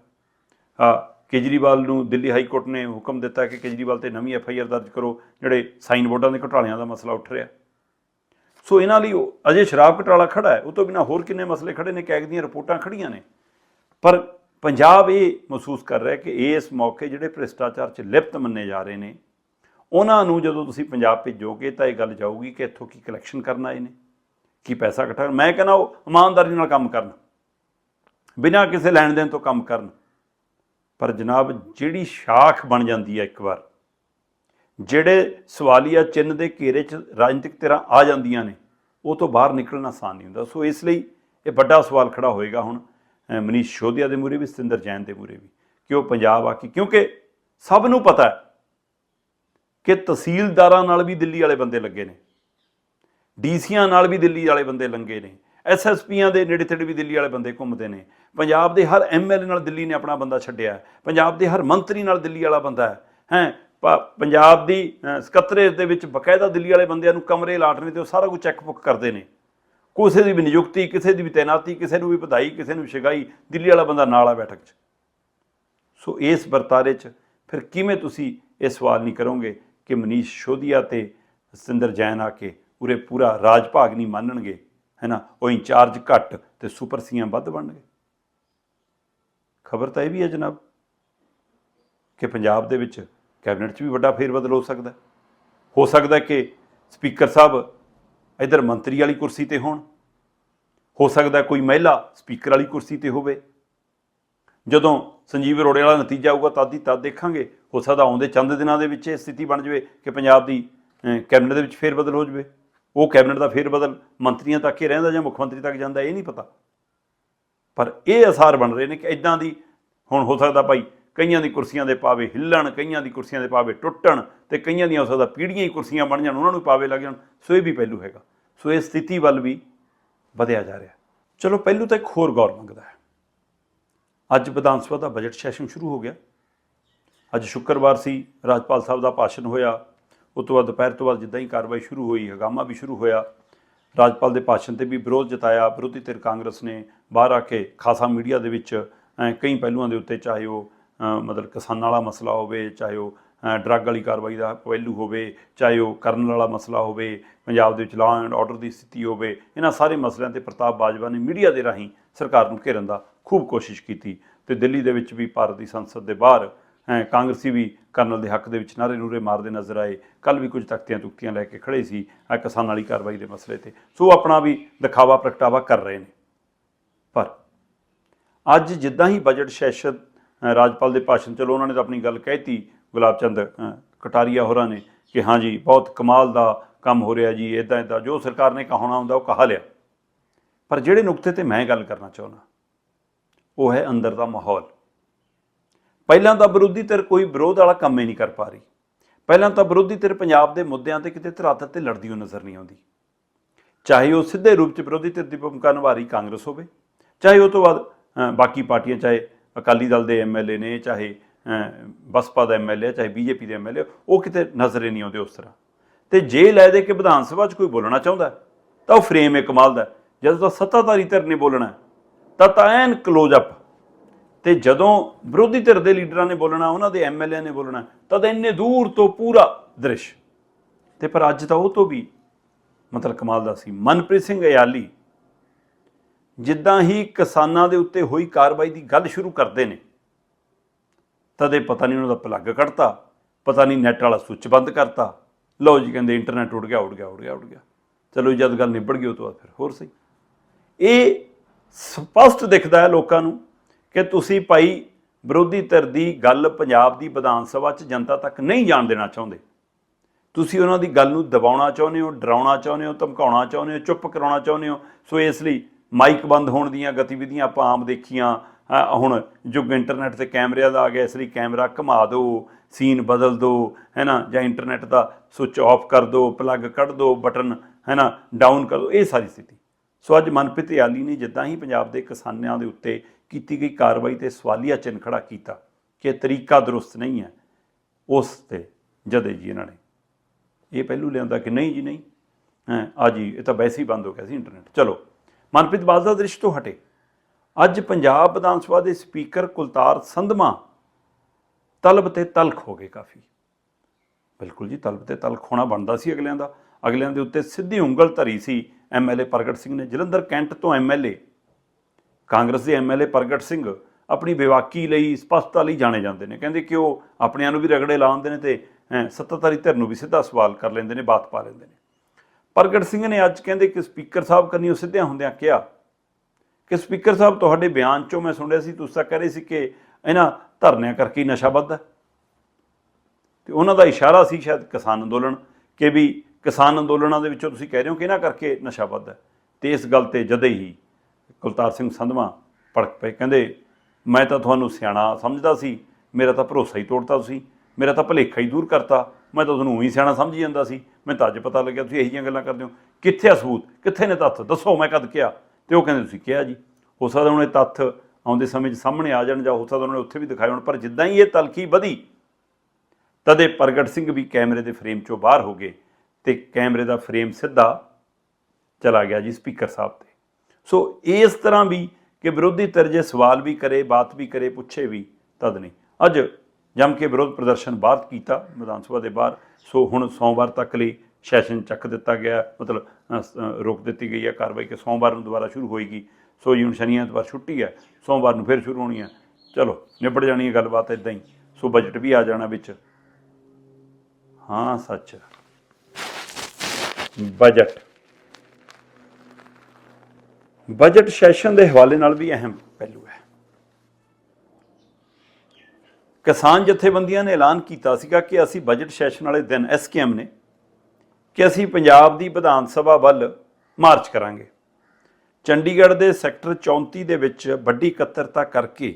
ਕੇਜਰੀਵਾਲ ਨੂੰ ਦਿੱਲੀ ਹਾਈ ਕੋਰਟ ਨੇ ਹੁਕਮ ਦਿੱਤਾ ਕਿ ਕੇਜਰੀਵਾਲ ਤੇ ਨਵੀਂ ਐਫ ਆਈ ਆਰ ਦਰਜ ਕਰੋ, ਜਿਹੜੇ ਸਾਈਨ ਬੋਰਡਾਂ ਦੇ ਘੁਟਾਲਿਆਂ ਦਾ ਮਸਲਾ ਉੱਠ ਰਿਹਾ। ਸੋ ਇਹਨਾਂ ਲਈ ਅਜੇ ਸ਼ਰਾਬ ਘਟਾਲਾ ਖੜਾ ਹੈ। ਉਹ ਤੋਂ ਬਿਨਾ ਹੋਰ ਕਿੰਨੇ ਮਸਲੇ ਖੜੇ ਨੇ? ਕੈਗ ਦੀਆਂ ਰਿਪੋਰਟਾਂ ਖੜੀਆਂ ਨੇ। ਪਰ ਪੰਜਾਬ ਇਹ ਮਹਿਸੂਸ ਕਰ ਰਿਹਾ ਕਿ ਇਸ ਮੌਕੇ ਜਿਹੜੇ ਭ੍ਰਿਸ਼ਟਾਚਾਰ 'ਚ ਲਿਪਤ ਮੰਨੇ ਜਾ ਰਹੇ ਨੇ, ਉਹਨਾਂ ਨੂੰ ਜਦੋਂ ਤੁਸੀਂ ਪੰਜਾਬ ਭੇਜੋਗੇ ਤਾਂ ਇਹ ਗੱਲ ਜਾਊਗੀ ਕਿ ਇੱਥੋਂ ਕੀ ਕਲੈਕਸ਼ਨ ਕਰਨ ਆਏ ਨੇ, ਕੀ ਪੈਸਾ ਇਕੱਠਾ ਮੈਂ ਕਹਿੰਦਾ ਉਹ ਇਮਾਨਦਾਰੀ ਨਾਲ ਕੰਮ ਕਰਨ, ਬਿਨਾਂ ਕਿਸੇ ਲੈਣ ਦੇਣ ਤੋਂ ਕੰਮ ਕਰਨ। ਪਰ ਜਨਾਬ ਜਿਹੜੀ ਸ਼ਾਖ ਬਣ ਜਾਂਦੀ ਹੈ ਇੱਕ ਵਾਰ, ਜਿਹੜੇ ਸਵਾਲੀਆ ਚਿੰਨ੍ਹ ਦੇ ਘੇਰੇ 'ਚ ਰਾਜਨੀਤਿਕ ਧਿਰਾਂ ਆ ਜਾਂਦੀਆਂ ਨੇ, ਉਹ ਤੋਂ ਬਾਹਰ ਨਿਕਲਣਾ ਆਸਾਨ ਨਹੀਂ ਹੁੰਦਾ। ਸੋ ਇਸ ਲਈ ਇਹ ਵੱਡਾ ਸਵਾਲ ਖੜਾ ਹੋਏਗਾ ਹੁਣ ਮਨੀਸ਼ ਸ਼ੋਧਿਆ ਦੇ ਮੂਰੇ ਵੀ ਸਤਿੰਦਰ ਜੈਨ ਦੇ ਮੂਰੇ ਵੀ। ਕਿ ਉਹ ਪੰਜਾਬ ਆ ਕੇ? ਕਿਉਂਕਿ ਸਭ ਨੂੰ ਪਤਾ ਹੈ ਕਿ ਤਹਿਸੀਲਦਾਰਾਂ ਨਾਲ ਵੀ ਦਿੱਲੀ ਵਾਲੇ ਬੰਦੇ ਲੱਗੇ ਨੇ। ਡੀਸੀਆਂ ਨਾਲ ਵੀ ਦਿੱਲੀ ਵਾਲੇ ਬੰਦੇ ਲੰਗੇ ਨੇ। ਐਸਐਸਪੀਆਂ ਦੇ ਨੇੜੇ ਤੇੜੇ ਵੀ ਦਿੱਲੀ ਵਾਲੇ ਬੰਦੇ ਘੁੰਮਦੇ ਨੇ। ਪੰਜਾਬ ਦੇ ਹਰ ਐਮਐਲਏ ਨਾਲ ਦਿੱਲੀ ਨੇ ਆਪਣਾ ਬੰਦਾ ਛੱਡਿਆ ਪੰਜਾਬ ਦੇ ਹਰ ਮੰਤਰੀ ਨਾਲ ਦਿੱਲੀ ਵਾਲਾ ਬੰਦਾ ਹੈ। ਹੈ ਪੰਜਾਬ ਦੀ ਅਹ, ਦੇ ਵਿੱਚ ਬਕਾਇਦਾ ਦਿੱਲੀ ਵਾਲੇ ਬੰਦਿਆਂ ਨੂੰ ਕਮਰੇ ਲਾਟ ਨੇ ਤੇ ਉਹ ਸਾਰਾ ਕੁਝ ਚੈੱਕ ਬੁੱਕ ਕਰਦੇ ਨੇ। ਕਿਸੇ ਦੀ ਵੀ ਨਿਯੁਕਤੀ, ਕਿਸੇ ਦੀ ਵੀ ਤੈਨਾਤੀ, ਕਿਸੇ ਨੂੰ ਵੀ ਵਧਾਈ, ਕਿਸੇ ਨੂੰ ਸ਼ਿਗਾਈ ਦਿੱਲੀ ਵਾਲਾ ਬੰਦਾ ਨਾਲ ਆ ਬੈਠਕ 'ਚ। ਸੋ ਇਸ ਵਰਤਾਰੇ 'ਚ ਫਿਰ ਕਿਵੇਂ ਤੁਸੀਂ ਇਹ ਸਵਾਲ ਨਹੀਂ ਕਰੋਗੇ ਕਿ ਮਨੀਸ਼ ਸ਼ੋਧੀਆ ਤੇ ਸਤਿੰਦਰ ਜੈਨ ਆ ਕੇ ਉਰੇ ਪੂਰਾ ਰਾਜ ਭਾਗ ਨਹੀਂ ਮੰਨਣਗੇ, ਹੈਨਾ? ਉਹ ਇੰਚਾਰਜ ਘੱਟ ਤੇ ਸੁਪਰ ਸੀਐਮ ਵੱਧ ਬਣਨਗੇ। ਖਬਰ ਤਾਂ ਇਹ ਵੀ ਹੈ ਜਨਾਬ ਕਿ ਪੰਜਾਬ ਦੇ ਵਿੱਚ ਕੈਬਨਿਟ 'ਚ ਵੀ ਵੱਡਾ ਫੇਰਬਦਲ ਹੋ ਸਕਦਾ ਹੋ। ਸਕਦਾ ਕਿ ਸਪੀਕਰ ਸਾਹਿਬ ਇਧਰ ਮੰਤਰੀ ਵਾਲੀ ਕੁਰਸੀ ਤੇ ਹੋਣ। ਹੋ ਸਕਦਾ ਕੋਈ ਮਹਿਲਾ ਸਪੀਕਰ ਵਾਲੀ ਕੁਰਸੀ ਤੇ ਹੋਵੇ। ਜਦੋਂ ਸੰਜੀਵ ਅਰੋੜੇ ਵਾਲਾ ਨਤੀਜਾ ਆਊਗਾ ਤਦ ਹੀ ਤਦ ਦੇਖਾਂਗੇ। ਹੋ ਸਕਦਾ ਆਉਂਦੇ ਚੰਦ ਦਿਨਾਂ ਦੇ ਵਿੱਚ ਇਹ ਸਥਿਤੀ ਬਣ ਜਾਵੇ ਕਿ ਪੰਜਾਬ ਦੀ ਕੈਬਨਿਟ ਦੇ ਵਿੱਚ ਫੇਰਬਦਲ ਹੋ ਜਾਵੇ। ਉਹ ਕੈਬਨਿਟ ਦਾ ਫੇਰਬਦਲ ਮੰਤਰੀਆਂ ਤੱਕ ਹੀ ਰਹਿੰਦਾ ਜਾਂ ਮੁੱਖ ਮੰਤਰੀ ਤੱਕ ਜਾਂਦਾ, ਇਹ ਨਹੀਂ ਪਤਾ। ਪਰ ਇਹ ਅਸਾਰ ਬਣ ਰਹੇ ਨੇ ਕਿ ਇਦਾਂ ਦੀ ਹੁਣ ਹੋ ਸਕਦਾ ਭਾਈ ਕਈਆਂ ਦੀ ਕੁਰਸੀਆਂ ਦੇ ਪਾਵੇ ਹਿੱਲਣ, ਕਈਆਂ ਦੀ ਕੁਰਸੀਆਂ ਦੇ ਪਾਵੇ ਟੁੱਟਣ ਤੇ ਕਈਆਂ ਦੀਆਂ ਹੋ ਸਕਦਾ ਪੀੜ੍ਹੀਆਂ ਹੀ ਕੁਰਸੀਆਂ ਬਣ ਜਾਣ, ਉਹਨਾਂ ਨੂੰ ਪਾਵੇ ਲੱਗ ਜਾਣ। ਸੋ ਇਹ ਵੀ ਪਹਿਲੂ ਹੈਗਾ। ਸੋ ਇਹ ਸਥਿਤੀ ਵੱਲ ਵੀ ਵਧਿਆ ਜਾ ਰਿਹਾ। ਚਲੋ ਪਹਿਲੂ ਤਾਂ ਇੱਕ ਹੋਰ ਗੌਰ ਮੰਗਦਾ ਹੈ। ਅੱਜ ਵਿਧਾਨ ਸਭਾ ਦਾ ਬਜਟ ਸੈਸ਼ਨ ਸ਼ੁਰੂ ਹੋ ਗਿਆ। ਅੱਜ ਸ਼ੁੱਕਰਵਾਰ ਸੀ, ਰਾਜਪਾਲ ਸਾਹਿਬ ਦਾ ਭਾਸ਼ਣ ਹੋਇਆ। ਉਸ ਤੋਂ ਬਾਅਦ ਦੁਪਹਿਰ ਤੋਂ ਬਾਅਦ ਜਿੱਦਾਂ ਹੀ ਕਾਰਵਾਈ ਸ਼ੁਰੂ ਹੋਈ, ਹਗਾਮਾ ਵੀ ਸ਼ੁਰੂ ਹੋਇਆ। ਰਾਜਪਾਲ ਦੇ ਭਾਸ਼ਣ ਤੇ ਵੀ ਵਿਰੋਧ ਜਤਾਇਆ। ਵਿਰੋਧੀ ਧਿਰ ਕਾਂਗਰਸ ਨੇ ਬਾਹਰ ਆ ਕੇ ਖਾਸਾ ਮੀਡੀਆ ਦੇ ਵਿੱਚ ਕਈ ਪਹਿਲੂਆਂ ਦੇ ਉੱਤੇ, ਚਾਹੇ ਉਹ ਮਤਲਬ ਕਿਸਾਨਾਂ ਵਾਲਾ ਮਸਲਾ ਹੋਵੇ, ਚਾਹੇ ਉਹ ਡਰੱਗ ਵਾਲੀ ਕਾਰਵਾਈ ਦਾ ਪਹਿਲੂ ਹੋਵੇ, ਚਾਹੇ ਉਹ ਕਰਨ ਵਾਲਾ ਮਸਲਾ ਹੋਵੇ, ਪੰਜਾਬ ਦੇ ਵਿੱਚ ਲਾਅ ਐਂਡ ਆਰਡਰ ਦੀ ਸਥਿਤੀ ਹੋਵੇ, ਇਹਨਾਂ ਸਾਰੇ ਮਸਲਿਆਂ ਤੇ ਪ੍ਰਤਾਪ ਬਾਜਵਾ ਨੇ ਮੀਡੀਆ ਦੇ ਰਾਹੀਂ ਸਰਕਾਰ ਨੂੰ ਘੇਰਨ ਦਾ ਖੂਬ ਕੋਸ਼ਿਸ਼ ਕੀਤੀ ਤੇ ਦਿੱਲੀ ਦੇ ਵਿੱਚ ਵੀ ਭਾਰਤ ਦੀ ਸੰਸਦ ਦੇ ਬਾਹਰ ਕਾਂਗਰਸੀ ਵੀ ਕਰਨਲ ਦੇ ਹੱਕ ਦੇ ਵਿੱਚ ਨਾਰੇ ਨੂਰੇ ਮਾਰਦੇ ਨਜ਼ਰ ਆਏ। ਕੱਲ ਵੀ ਕੁਝ ਤਖਤੀਆਂ ਤੁਕਤੀਆਂ ਲੈ ਕੇ ਖੜੇ ਸੀ ਆ ਕਿਸਾਨ ਵਾਲੀ ਕਾਰਵਾਈ ਦੇ ਮਸਲੇ ਤੇ। ਸੋ ਆਪਣਾ ਵੀ ਦਿਖਾਵਾ ਪ੍ਰਗਟਾਵਾ ਕਰ ਰਹੇ ਨੇ। ਪਰ ਅੱਜ ਜਿੱਦਾਂ ਹੀ ਬਜਟ ਸੈਸ਼ਨ ਰਾਜਪਾਲ ਦੇ ਭਾਸ਼ਣ ਚਲੋ ਉਹਨਾਂ ਨੇ ਤਾਂ ਆਪਣੀ ਗੱਲ ਕਹਿਤੀ, ਗੁਲਾਬ ਚੰਦ ਕਟਾਰੀਆ ਹੋਰਾਂ ਨੇ ਕਿ ਹਾਂਜੀ ਬਹੁਤ ਕਮਾਲ ਦਾ ਕੰਮ ਹੋ ਰਿਹਾ ਜੀ ਇਦਾਂ ਇਦਾਂ ਜੋ ਸਰਕਾਰ ਨੇ ਕਹਾਉਣਾ ਹੁੰਦਾ ਉਹ ਕਹਾ ਲਿਆ। ਪਰ ਜਿਹੜੇ ਨੁਕਤੇ ਤੇ ਮੈਂ ਗੱਲ ਕਰਨਾ ਚਾਹੁੰਦਾ, ਉਹ ਹੈ ਅੰਦਰ ਦਾ ਮਾਹੌਲ। ਪਹਿਲਾਂ ਤਾਂ ਵਿਰੋਧੀ ਧਿਰ ਕੋਈ ਵਿਰੋਧ ਵਾਲਾ ਕੰਮ ਹੀ ਨਹੀਂ ਕਰ ਪਾ ਰਹੀ। ਪਹਿਲਾਂ ਤਾਂ ਵਿਰੋਧੀ ਧਿਰ ਪੰਜਾਬ ਦੇ ਮੁੱਦਿਆਂ ਤੇ ਕਿਤੇ ਧਰਾਤਲ ਤੇ ਲੜਦੀ ਹੋਈ ਨਜ਼ਰ ਨਹੀਂ ਆਉਂਦੀ। ਚਾਹੇ ਉਹ ਸਿੱਧੇ ਰੂਪ 'ਚ ਵਿਰੋਧੀ ਧਿਰ ਦੀ ਭੂਮਿਕਾ ਨਿਭਾ ਰਹੀ ਕਾਂਗਰਸ ਹੋਵੇ, ਚਾਹੇ ਉਹ ਤੋਂ ਬਾਅਦ ਬਾਕੀ ਪਾਰਟੀਆਂ, ਚਾਹੇ ਅਕਾਲੀ ਦਲ ਦੇ ਐਮਐਲਏ ਨੇ, ਚਾਹੇ ਬਸਪਾ ਦਾ ਐਮਐਲਏ ਚਾਹੇ ਬੀਜੇਪੀ ਦੇ ਐਮਐਲਏ ਉਹ ਕਿਤੇ ਨਜ਼ਰੇ ਨਹੀਂ ਆਉਂਦੇ ਉਸ ਤਰ੍ਹਾਂ। ਤੇ ਜੇ ਲੈ ਦੇ ਕਿ ਵਿਧਾਨ ਸਭਾ 'ਚ ਕੋਈ ਬੋਲਣਾ ਚਾਹੁੰਦਾ ਤਾਂ ਉਹ ਫਰੇਮ ਇੱਕ ਕਮਾਲ ਦਾ। ਜਦੋਂ ਤਾਂ ਸੱਤਾਧਾਰੀ ਧਿਰ ਨੇ ਬੋਲਣਾ ਤਾਂ ਤਾਂ ਐਨ ਕਲੋਜ਼ ਅਪ ਤੇ ਜਦੋਂ ਵਿਰੋਧੀ ਧਿਰ ਦੇ ਲੀਡਰਾਂ ਨੇ ਬੋਲਣਾ, ਉਹਨਾਂ ਦੇ ਐਮਐਲਏ ਨੇ ਬੋਲਣਾ ਤਦ ਇੰਨੇ ਦੂਰ ਤੋਂ ਪੂਰਾ ਦ੍ਰਿਸ਼। ਤੇ ਪਰ ਅੱਜ ਤਾਂ ਉਹ ਤੋਂ ਵੀ ਮਤਲਬ ਕਮਾਲ ਦਾ ਸੀ। ਮਨਪ੍ਰੀਤ ਸਿੰਘ ਅਯਾਲੀ ਜਿੱਦਾਂ ਹੀ ਕਿਸਾਨਾਂ ਦੇ ਉੱਤੇ ਹੋਈ ਕਾਰਵਾਈ ਦੀ ਗੱਲ ਸ਼ੁਰੂ ਕਰਦੇ ਨੇ, ਤਦੇ ਪਤਾ ਨਹੀਂ ਉਹਨਾਂ ਦਾ ਪਲੱਗ ਕੱਢਤਾ, ਪਤਾ ਨਹੀਂ ਨੈਟ ਵਾਲਾ ਸੁੱਚ ਬੰਦ ਕਰਤਾ। ਲਓ ਜੀ ਕਹਿੰਦੇ ਇੰਟਰਨੈਟ ਉੱਡ ਗਿਆ ਉੱਡ ਗਿਆ ਉੱਡ ਗਿਆ ਉੱਡ ਗਿਆ। ਚਲੋ ਜਦ ਗੱਲ ਨਿਬੜ ਗਈ, ਉਹ ਤੋਂ ਬਾਅਦ ਫਿਰ ਹੋਰ ਸਹੀ। ਇਹ ਸਪਸ਼ਟ ਦਿਖਦਾ ਹੈ ਲੋਕਾਂ ਨੂੰ ਕਿ ਤੁਸੀਂ ਭਾਈ ਵਿਰੋਧੀ ਧਿਰ ਦੀ ਗੱਲ ਪੰਜਾਬ ਦੀ ਵਿਧਾਨ ਸਭਾ 'ਚ ਜਨਤਾ ਤੱਕ ਨਹੀਂ ਜਾਣ ਦੇਣਾ ਚਾਹੁੰਦੇ। ਤੁਸੀਂ ਉਹਨਾਂ ਦੀ ਗੱਲ ਨੂੰ ਦਬਾਉਣਾ ਚਾਹੁੰਦੇ ਹੋ, ਡਰਾਉਣਾ ਚਾਹੁੰਦੇ ਹੋ, ਧਮਕਾਉਣਾ ਚਾਹੁੰਦੇ ਹੋ, ਚੁੱਪ ਕਰਾਉਣਾ ਚਾਹੁੰਦੇ ਹੋ। ਸੋ ਇਸ ਲਈ ਮਾਈਕ ਬੰਦ ਹੋਣ ਦੀਆਂ ਗਤੀਵਿਧੀਆਂ ਆਪਾਂ ਆਮ ਦੇਖੀਆਂ। ਹੁਣ ਯੁੱਗ ਇੰਟਰਨੈਟ ਤੇ ਕੈਮਰਿਆਂ ਦਾ ਆ ਗਿਆ, ਇਸ ਲਈ ਕੈਮਰਾ ਘੁਮਾ ਦਿਓ ਸੀਨ ਬਦਲ ਦਿਓ ਹੈ ਨਾ ਜਾਂ ਇੰਟਰਨੈਟ ਦਾ ਸੁੱਚ ਆਫ ਕਰ ਦਿਓ ਪਲੱਗ ਕੱਢ ਦਿਓ ਬਟਨ ਹੈ ਨਾ ਡਾਊਨ ਕਰ ਦਿਓ ਇਹ ਸਾਰੀ ਸਥਿਤੀ। ਸੋ ਅੱਜ ਮਨਪ੍ਰੀਤ ਯਾਲੀ ਨੇ ਜਿੱਦਾਂ ਹੀ ਪੰਜਾਬ ਦੇ ਕਿਸਾਨਾਂ ਦੇ ਉੱਤੇ ਕੀਤੀ ਗਈ ਕਾਰਵਾਈ ਤੇ ਸਵਾਲੀਆ ਚਿੰਨ੍ਹ ਖੜਾ ਕੀਤਾ ਕਿ ਤਰੀਕਾ ਦਰੁਸਤ ਨਹੀਂ ਹੈ, ਉਸ ਤੇ ਜਦੇ ਜੀ ਇਹਨਾਂ ਨੇ। ਇਹ ਪਹਿਲੂ ਲਿਆਂਦਾ ਕਿ ਨਹੀਂ ਜੀ, ਨਹੀਂ? ਹੈ, ਆ ਜੀ, ਇਹ ਤਾਂ ਵੈਸੇ ਹੀ ਬੰਦ ਹੋ ਗਿਆ ਸੀ ਇੰਟਰਨੈਟ। ਚਲੋ ਮਨਪ੍ਰੀਤ ਬਾਦਲ ਦਾ ਦ੍ਰਿਸ਼ ਤੋਂ ਹਟੇ। ਅੱਜ ਪੰਜਾਬ ਵਿਧਾਨ ਸਭਾ ਦੇ ਸਪੀਕਰ ਕੁਲਤਾਰ ਸੰਧਮਾ ਤਲਬ ਤੇ ਤਲਖ ਹੋ ਗਏ ਕਾਫੀ। ਬਿਲਕੁਲ ਜੀ, ਤਲਬ ਤੇ ਤਲਖ ਹੋਣਾ ਬਣਦਾ ਸੀ ਅਗਲਿਆਂ ਦਾ। ਅਗਲਿਆਂ ਦੇ ਉੱਤੇ ਸਿੱਧੀ ਉਂਗਲ ਧਰੀ ਸੀ ਐਮਐਲਏ ਪ੍ਰਗਟ ਸਿੰਘ ਨੇ। ਜਲੰਧਰ ਕੈਂਟ ਤੋਂ ਐਮਐਲਏ ਕਾਂਗਰਸ ਦੇ ਐਮਐਲਏ ਪ੍ਰਗਟ ਸਿੰਘ ਆਪਣੀ ਬੇਵਾਕੀ ਲਈ, ਸਪਸ਼ਟਤਾ ਲਈ ਜਾਣੇ ਜਾਂਦੇ ਨੇ। ਕਹਿੰਦੇ ਕਿ ਉਹ ਆਪਣਿਆਂ ਨੂੰ ਵੀ ਰਗੜੇ ਲਾਉਂਦੇ ਨੇ ਤੇ ਸੱਤਾਧਾਰੀ ਧਿਰ ਨੂੰ ਵੀ ਸਿੱਧਾ ਸਵਾਲ ਕਰ ਲੈਂਦੇ ਨੇ, ਬਾਤ ਪਾ ਲੈਂਦੇ ਨੇ। ਪ੍ਰਗਟ ਸਿੰਘ ਨੇ ਅੱਜ ਕਹਿੰਦੇ ਕਿ ਸਪੀਕਰ ਸਾਹਿਬ ਕਰਨੀ ਉਹ ਸਿੱਧਿਆਂ ਹੁੰਦਿਆਂ ਕਿਹਾ ਕਿ ਸਪੀਕਰ ਸਾਹਿਬ, ਤੁਹਾਡੇ ਬਿਆਨ ਚੋਂ ਮੈਂ ਸੁਣਿਆ ਸੀ, ਤੁਸੀਂ ਤਾਂ ਕਹਿ ਰਹੇ ਸੀ ਕਿ ਇਹਨਾਂ ਧਰਨਿਆਂ ਕਰਕੇ ਹੀ ਨਸ਼ਾ ਵੱਧਦਾ ਤੇ ਉਹਨਾਂ ਦਾ ਇਸ਼ਾਰਾ ਸੀ ਸ਼ਾਇਦ ਕਿਸਾਨ ਅੰਦੋਲਨ, ਕਿ ਵੀ ਕਿਸਾਨ ਅੰਦੋਲਨਾਂ ਦੇ ਵਿੱਚੋਂ ਤੁਸੀਂ ਕਹਿ ਰਹੇ ਹੋ ਕਿ ਇਹਨਾਂ ਕਰਕੇ ਨਸ਼ਾ ਵੱਧਦਾ ਤੇ ਇਸ ਗੱਲ ਤੇ ਜਦੇ ਹੀ ਕੁਲਤਾਰ ਸਿੰਘ ਸੰਧਵਾ ਭੜਕ ਪਏ, ਕਹਿੰਦੇ, ਮੈਂ ਤਾਂ ਤੁਹਾਨੂੰ ਸਿਆਣਾ ਸਮਝਦਾ ਸੀ, ਮੇਰਾ ਤਾਂ ਭਰੋਸਾ ਹੀ ਤੋੜਤਾ ਤੁਸੀਂ, ਮੇਰਾ ਤਾਂ ਭਲੇਖਾ ਹੀ ਦੂਰ ਕਰਤਾ, ਮੈਂ ਤਾਂ ਤੁਹਾਨੂੰ ਉਹੀ ਸਿਆਣਾ ਸਮਝੀ ਜਾਂਦਾ ਸੀ। ਮੈਨੂੰ ਤਾਂ ਅੱਜ ਪਤਾ ਲੱਗਿਆ ਤੁਸੀਂ ਇਹੋ ਜਿਹੀਆਂ ਗੱਲਾਂ ਕਰਦੇ ਹੋ। ਕਿੱਥੇ ਆ ਸਬੂਤ? ਕਿੱਥੇ ਨੇ ਤੱਥ? ਦੱਸੋ, ਮੈਂ ਕਦ ਕਿਹਾ? ਤੇ ਉਹ ਕਹਿੰਦੇ ਤੁਸੀਂ ਕਿਹਾ ਜੀ। ਹੋ ਸਕਦਾ ਹੁਣ ਇਹ ਤੱਥ ਆਉਂਦੇ ਸਮੇਂ 'ਚ ਸਾਹਮਣੇ ਆ ਜਾਣ ਜਾਂ ਹੋ ਸਕਦਾ ਉਹਨਾਂ ਨੇ ਉੱਥੇ ਵੀ ਦਿਖਾਏ ਹੋਣ, ਪਰ ਜਿੱਦਾਂ ਹੀ ਇਹ ਤਲਖੀ ਵਧੀ, ਤਦੇ ਪ੍ਰਗਟ ਸਿੰਘ ਵੀ ਕੈਮਰੇ ਦੇ ਫਰੇਮ ਚੋਂ ਬਾਹਰ ਹੋ ਗਏ ਤੇ ਕੈਮਰੇ ਦਾ ਫਰੇਮ ਸਿੱਧਾ ਚਲਾ ਗਿਆ ਜੀ ਸਪੀਕਰ ਸਾਹਿਬ ਤੇ। ਸੋ ਇਸ ਤਰ੍ਹਾਂ ਵੀ ਕਿ ਵਿਰੋਧੀ ਧਿਰ ਜੇ ਸਵਾਲ ਵੀ ਕਰੇ, ਬਾਤ ਵੀ ਕਰੇ, ਪੁੱਛੇ ਵੀ, ਤਦ ਨਹੀਂ। ਅੱਜ ਜੰਮ ਕੇ ਵਿਰੋਧ ਪ੍ਰਦਰਸ਼ਨ ਬਾਹਰ ਕੀਤਾ ਵਿਧਾਨ ਸਭਾ ਦੇ ਬਾਹਰ। ਸੋ ਹੁਣ ਸੋਮਵਾਰ ਤੱਕ ਲਈ ਸੈਸ਼ਨ ਚੱਕ ਦਿੱਤਾ ਗਿਆ, ਮਤਲਬ ਰੋਕ ਦਿੱਤੀ ਗਈ ਹੈ। ਕਾਰਵਾਈ ਕਿ ਸੋਮਵਾਰ ਨੂੰ ਦੁਬਾਰਾ ਸ਼ੁਰੂ ਹੋਏਗੀ। ਸੋ ਜੀ ਸ਼ਨੀ ਐਤਵਾਰ ਛੁੱਟੀ ਹੈ। ਸੋਮਵਾਰ ਨੂੰ ਫਿਰ ਸ਼ੁਰੂ ਹੋਣੀ ਹੈ। ਚਲੋ, ਨਿਬੜ ਜਾਣੀ ਹੈ ਗੱਲਬਾਤ ਇਦਾਂ ਹੀ। ਸੋ ਬਜਟ ਵੀ ਆ ਜਾਣਾ ਵਿੱਚ। ਹਾਂ, ਸੱਚ। ਬਜਟ ਬਜਟ ਸੈਸ਼ਨ ਦੇ ਹਵਾਲੇ ਨਾਲ ਵੀ ਅਹਿਮ ਪਹਿਲੂ ਹੈ। ਕਿਸਾਨ ਜਥੇਬੰਦੀਆਂ ਨੇ ਐਲਾਨ ਕੀਤਾ ਸੀਗਾ ਕਿ ਅਸੀਂ ਬਜਟ ਸੈਸ਼ਨ ਵਾਲੇ ਦਿਨ ਐਸਕੇਐਮ ਨੇ ਕਿ ਅਸੀਂ ਪੰਜਾਬ ਦੀ ਵਿਧਾਨ ਸਭਾ ਵੱਲ ਮਾਰਚ ਕਰਾਂਗੇ। ਚੰਡੀਗੜ੍ਹ ਦੇ ਸੈਕਟਰ 34 ਦੇ ਵਿੱਚ ਵੱਡੀ ਇਕੱਤਰਤਾ ਕਰਕੇ